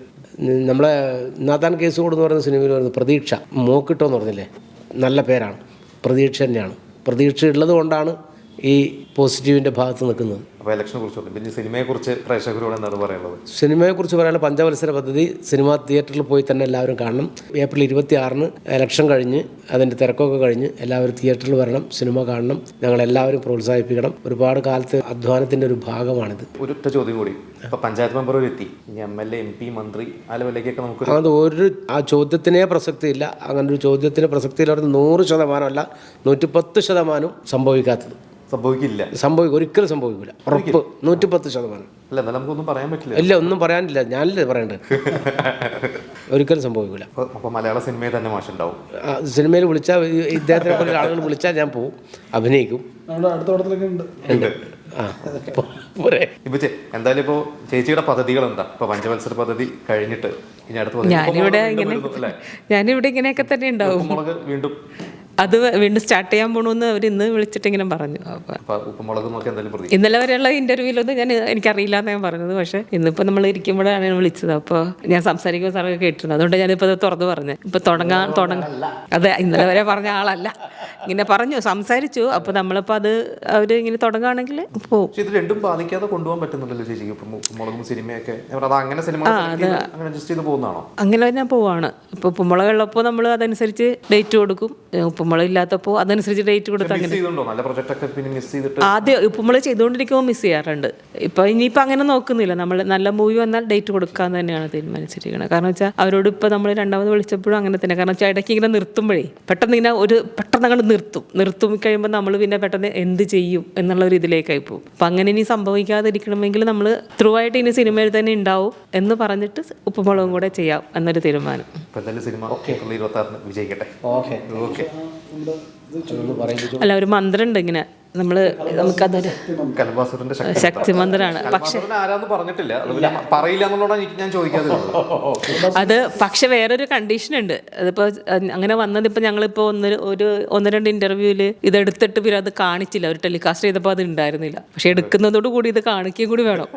നമ്മളെ നാഥാൻ കേസ് എന്ന് പറയുന്ന സിനിമയിൽ പറയുന്നത് പ്രതീക്ഷ മോക്കിട്ടോ എന്ന് പറഞ്ഞില്ലേ? നല്ല പേരാണ്. പ്രതീക്ഷ തന്നെയാണ്. പ്രതീക്ഷ ഉള്ളത് കൊണ്ടാണ് ഈ പോസിറ്റീവിന്റെ ഭാഗത്ത് നിൽക്കുന്നത്. അപ്പോൾ ഇലക്ഷനെ കുറിച്ച് പിന്നെ സിനിമയെ കുറിച്ച് പ്രേക്ഷകരോട് എന്താണ് പറയാനുള്ളത്? സിനിമയെക്കുറിച്ച് പറയാനുള്ള പഞ്ചവത്സര പദ്ധതി സിനിമാ തിയേറ്ററിൽ പോയി തന്നെ എല്ലാവരും കാണണം. ഏപ്രിൽ ഇരുപത്തി ആറിന് ഇലക്ഷൻ കഴിഞ്ഞ് അതിന്റെ തിരക്കൊക്കെ കഴിഞ്ഞ് എല്ലാവരും തിയേറ്ററിൽ വരണം സിനിമ കാണണം. ഞങ്ങൾ എല്ലാവരും പ്രോത്സാഹിപ്പിക്കണം. ഒരുപാട് കാലത്തെ അധ്വാനത്തിന്റെ ഒരു ഭാഗമാണിത്. ഒരൊറ്റ ചോദ്യം കൂടി. പഞ്ചായത്ത് മെമ്പർ എത്തി M L A M P മന്ത്രി ആ ലെവലിലേക്കൊക്കെ നമുക്ക് അത് ഒരു ആ ചോദ്യത്തിനേ പ്രസക്തിയില്ല. അങ്ങനെ ഒരു ചോദ്യത്തിന് പ്രസക്തിയില്ലാത്ത നൂറ് ശതമാനമല്ല നൂറ്റിപ്പത്ത് ശതമാനവും സംഭവിക്കാത്തത്. സംഭവിക്കില്ല. സംഭവിക്കും ഒരിക്കലും സംഭവിക്കില്ല ഉറപ്പ് നൂറ്റി പത്ത് ശതമാനം. അല്ല എന്നാലും നമുക്കൊന്നും പറയാൻ പറ്റില്ല. ഇല്ല ഒന്നും പറയാനില്ല. ഞാനല്ലേ പറയണ്ടത് ഒരിക്കലും സംഭവിക്കില്ല അപ്പൊ അപ്പൊ മലയാള സിനിമയിൽ തന്നെ മാഷുണ്ടാവും. ഉണ്ടാവും സിനിമയിൽ വിളിച്ചാൽ ഇദ്ദേഹത്തിനെ പോലെ ആളുകൾ വിളിച്ചാൽ ഞാൻ പോവും. അഭിനയിക്കും. അടുത്ത പടത്തിലൊക്കെ ഉണ്ട്. ഉണ്ട്. എന്തായാലും ഇപ്പോ ചേച്ചിയുടെ പദ്ധതികൾ എന്താ? ഇപ്പൊ പഞ്ചവത്സര പദ്ധതി കഴിഞ്ഞിട്ട് ഇനി അടുത്ത ഞാനിവിടെ ഇങ്ങനെ? ഞാനിവിടെ ഇങ്ങനെയൊക്കെ തന്നെ ഉണ്ടാവും. വീണ്ടും അത് വീണ്ടും സ്റ്റാർട്ട് ചെയ്യാൻ പോകണമെന്ന് അവർ ഇന്ന് വിളിച്ചിട്ട് ഇങ്ങനെ പറഞ്ഞു ഇന്നലെ വരെയുള്ള ഇന്റർവ്യൂലൊന്നും ഞാൻ എനിക്കറിയില്ല എന്ന് ഞാൻ പറഞ്ഞത്. പക്ഷേ ഇന്നിപ്പോ നമ്മൾ ഇരിക്കുമ്പോഴാണ് ഞാൻ വിളിച്ചത്. അപ്പോൾ ഞാൻ സംസാരിക്കുമ്പോൾ സാറൊക്കെ കേട്ടിരുന്നു അതുകൊണ്ട് ഞാനിപ്പോൾ തുറന്നു പറഞ്ഞു. ഇപ്പോൾ തുടങ്ങാൻ തുടങ്ങ അതെ ഇന്നലെ വരെ പറഞ്ഞ ആളല്ല. ഇങ്ങനെ പറഞ്ഞു സംസാരിച്ചു. അപ്പോൾ നമ്മളിപ്പോൾ അത് അവർ ഇങ്ങനെ തുടങ്ങുകയാണെങ്കിൽ ഇത് രണ്ടും ബാധിക്കാതെ കൊണ്ടുപോകാൻ പറ്റുന്നുണ്ടല്ലോ ചേച്ചിക്ക് ഇപ്പം ഉപ്പുമുളകും സിനിമയൊക്കെ. അങ്ങനെ സിനിമ അങ്ങനെ പോകുന്നതാണോ? അങ്ങനെ പോവാണ്. ഇപ്പോൾ ഉപ്പുമുളക് ഉള്ളപ്പോൾ നമ്മൾ അതനുസരിച്ച് ഡേറ്റ് കൊടുക്കും. ഏ, ഉപ്പുമുളക് ഇല്ലാത്തപ്പോൾ അതനുസരിച്ച് ഡേറ്റ് കൊടുത്ത് അങ്ങനെ. ചെയ്തുണ്ടോ? നല്ല പ്രൊജക്ട് ഒക്കെ പിന്നെ മിസ് ചെയ്തിട്ട്? ആദ്യം ഉപ്പുമുളക് ചെയ്തുകൊണ്ടിരിക്കുമ്പോൾ മിസ് ചെയ്യാറുണ്ട്. ഇപ്പൊ ഇനിയിപ്പോൾ അങ്ങനെ നോക്കുന്നില്ല. നമ്മൾ നല്ല മൂവി വന്നാൽ ഡേറ്റ് കൊടുക്കാൻ തന്നെയാണ് തീരുമാനിച്ചിരിക്കുന്നത് കാരണം വെച്ചാൽ അവരോട് ഇപ്പോൾ നമ്മൾ രണ്ടാമത് വിളിച്ചപ്പോഴും അങ്ങനെ തന്നെ. കാരണം വെച്ചാൽ ഇടയ്ക്ക് ഇങ്ങനെ നിർത്തുമ്പോഴേ പെട്ടെന്ന് ഇങ്ങനെ ഒരു പെട്ടെന്ന് അങ്ങോട്ട് നിർത്തും. നിർത്തും കഴിയുമ്പോൾ നമ്മൾ പിന്നെ പെട്ടെന്ന് എന്ത് ചെയ്യും എന്നുള്ള ഒരു ഇതിലേക്കായി പോകും. അപ്പം അങ്ങനെ ഇനി സംഭവിക്കാതിരിക്കണമെങ്കിൽ നമ്മൾ ത്രൂ ആയിട്ട് ഇനി സിനിമയിൽ തന്നെ ഉണ്ടാവും എന്ന് പറഞ്ഞിട്ട് ഉപ്പുമുളകും കൂടെ ചെയ്യാം എന്നൊരു തീരുമാനം. ഇപ്പൊ സിനിമ വിജയിക്കട്ടെ. ഓക്കെ ഓക്കെ അല്ല ഒരു മന്ത്രണ്ട് ഇങ്ങനെ. നമ്മൾ നമുക്കതൊരു ശക്തി ശക്തി പക്ഷെ പറഞ്ഞിട്ടില്ല. അത് പറയില്ല എന്നുള്ളതാണ് ഞാൻ അത് പക്ഷെ വേറൊരു കണ്ടീഷൻ ഉണ്ട്. അതിപ്പോ അങ്ങനെ വന്നത് ഇപ്പോൾ ഞങ്ങളിപ്പോൾ ഒന്ന് ഒരു ഒന്ന് രണ്ട് ഇന്റർവ്യൂവിൽ ഇതെടുത്തിട്ട് പിന്നെ അത് കാണിച്ചില്ല. ഒരു ടെലികാസ്റ്റ് ചെയ്തപ്പോൾ അത് ഉണ്ടായിരുന്നില്ല പക്ഷെ എടുക്കുന്നതോട് കൂടി ഇത് കാണിക്കുകയും കൂടി വേണം.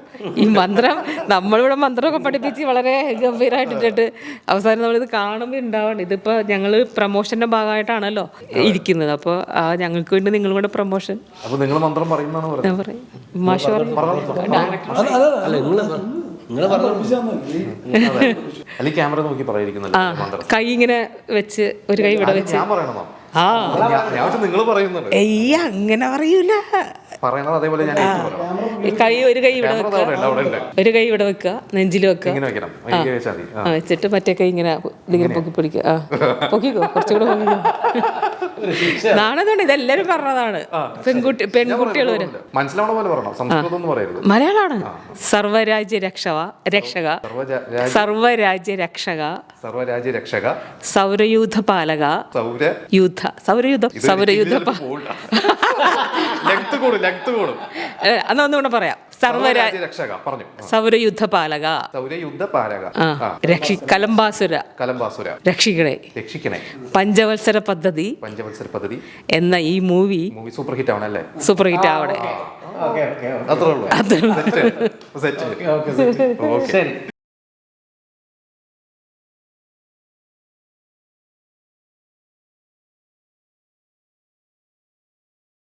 ഈ മന്ത്രം നമ്മളിവിടെ മന്ത്രമൊക്കെ പഠിപ്പിച്ച് വളരെ ഗംഭീരമായിട്ടിട്ട് അവസാനം നമ്മൾ നമ്മളിത് കാണുമ്പോൾ ഉണ്ടാവണം ഇതിപ്പോൾ ഞങ്ങൾ പ്രൊമോഷന്റെ ഭാഗമായിട്ടാണല്ലോ ഇരിക്കുന്നത്. അപ്പോൾ ആ ഞങ്ങൾക്ക് വേണ്ടി നിങ്ങളും കൂടെ പ്രൊമോഷൻ അപ്പൊ നിങ്ങൾ മന്ത്രം പറയുന്നതാണ് പറയുന്നത്. ക്യാമറ നോക്കി പറയാതിരിക്കുന്നല്ലോ മന്ത്രം? കൈ ഇങ്ങനെ വെച്ച് ഒരു കൈ ഇവിടെ വെച്ച്. ഞാൻ പറയണമോ നിങ്ങൾ പറയുന്നുണ്ട്. അങ്ങനെ പറയൂല. പറയണത് അതേപോലെ ഞാൻ കൈ ഒരു കൈ ഇവിടെ ഒരു കൈ ഇവിടെ വെക്കുക. നെഞ്ചിൽ വെക്കുക. ഇങ്ങനെ വെക്കണം. ആ. വെച്ചിട്ട് മറ്റേ കൈ ഇങ്ങനെ ഇതിങ്ങനെ പൊക്കി പിടിക്കുക. ആ. പൊക്കിക്കോ? കുറച്ചുകൂടെ പൊക്കിക്കോ? നാണതുകൊണ്ട് ഇതെല്ലാരും പറഞ്ഞതാണ്. പെൺകുട്ടി പെൺകുട്ടികൾ വരും. മലയാളമാണ്. സർവരാജ്യ രക്ഷക. രക്ഷക സർവരാജ്യ രക്ഷക. സർവരാജ്യ രക്ഷക. സൗരയൂഥ പാലക. സൗരയൂഥ സൗരയൂഥ പാ- ലെങ്ത് കൂടും ലെങ്ത് കൂടും. ഏ, എന്നാ ഒന്നുകൂടെ പറയാം. സർവരാ രക്ഷക പറഞ്ഞു. രക്ഷി കലംബാസുര. കലംബാസുര. രക്ഷിക്കണേ. രക്ഷിക്കണേ. പഞ്ചവത്സര പദ്ധതി പഞ്ചവത്സര പദ്ധതി. എന്ന ഈ മൂവി മൂവി സൂപ്പർ ഹിറ്റ് ആവണല്ലേ? സൂപ്പർ ഹിറ്റ് ആവണേ. അത്രേ ഉള്ളൂ. Set okay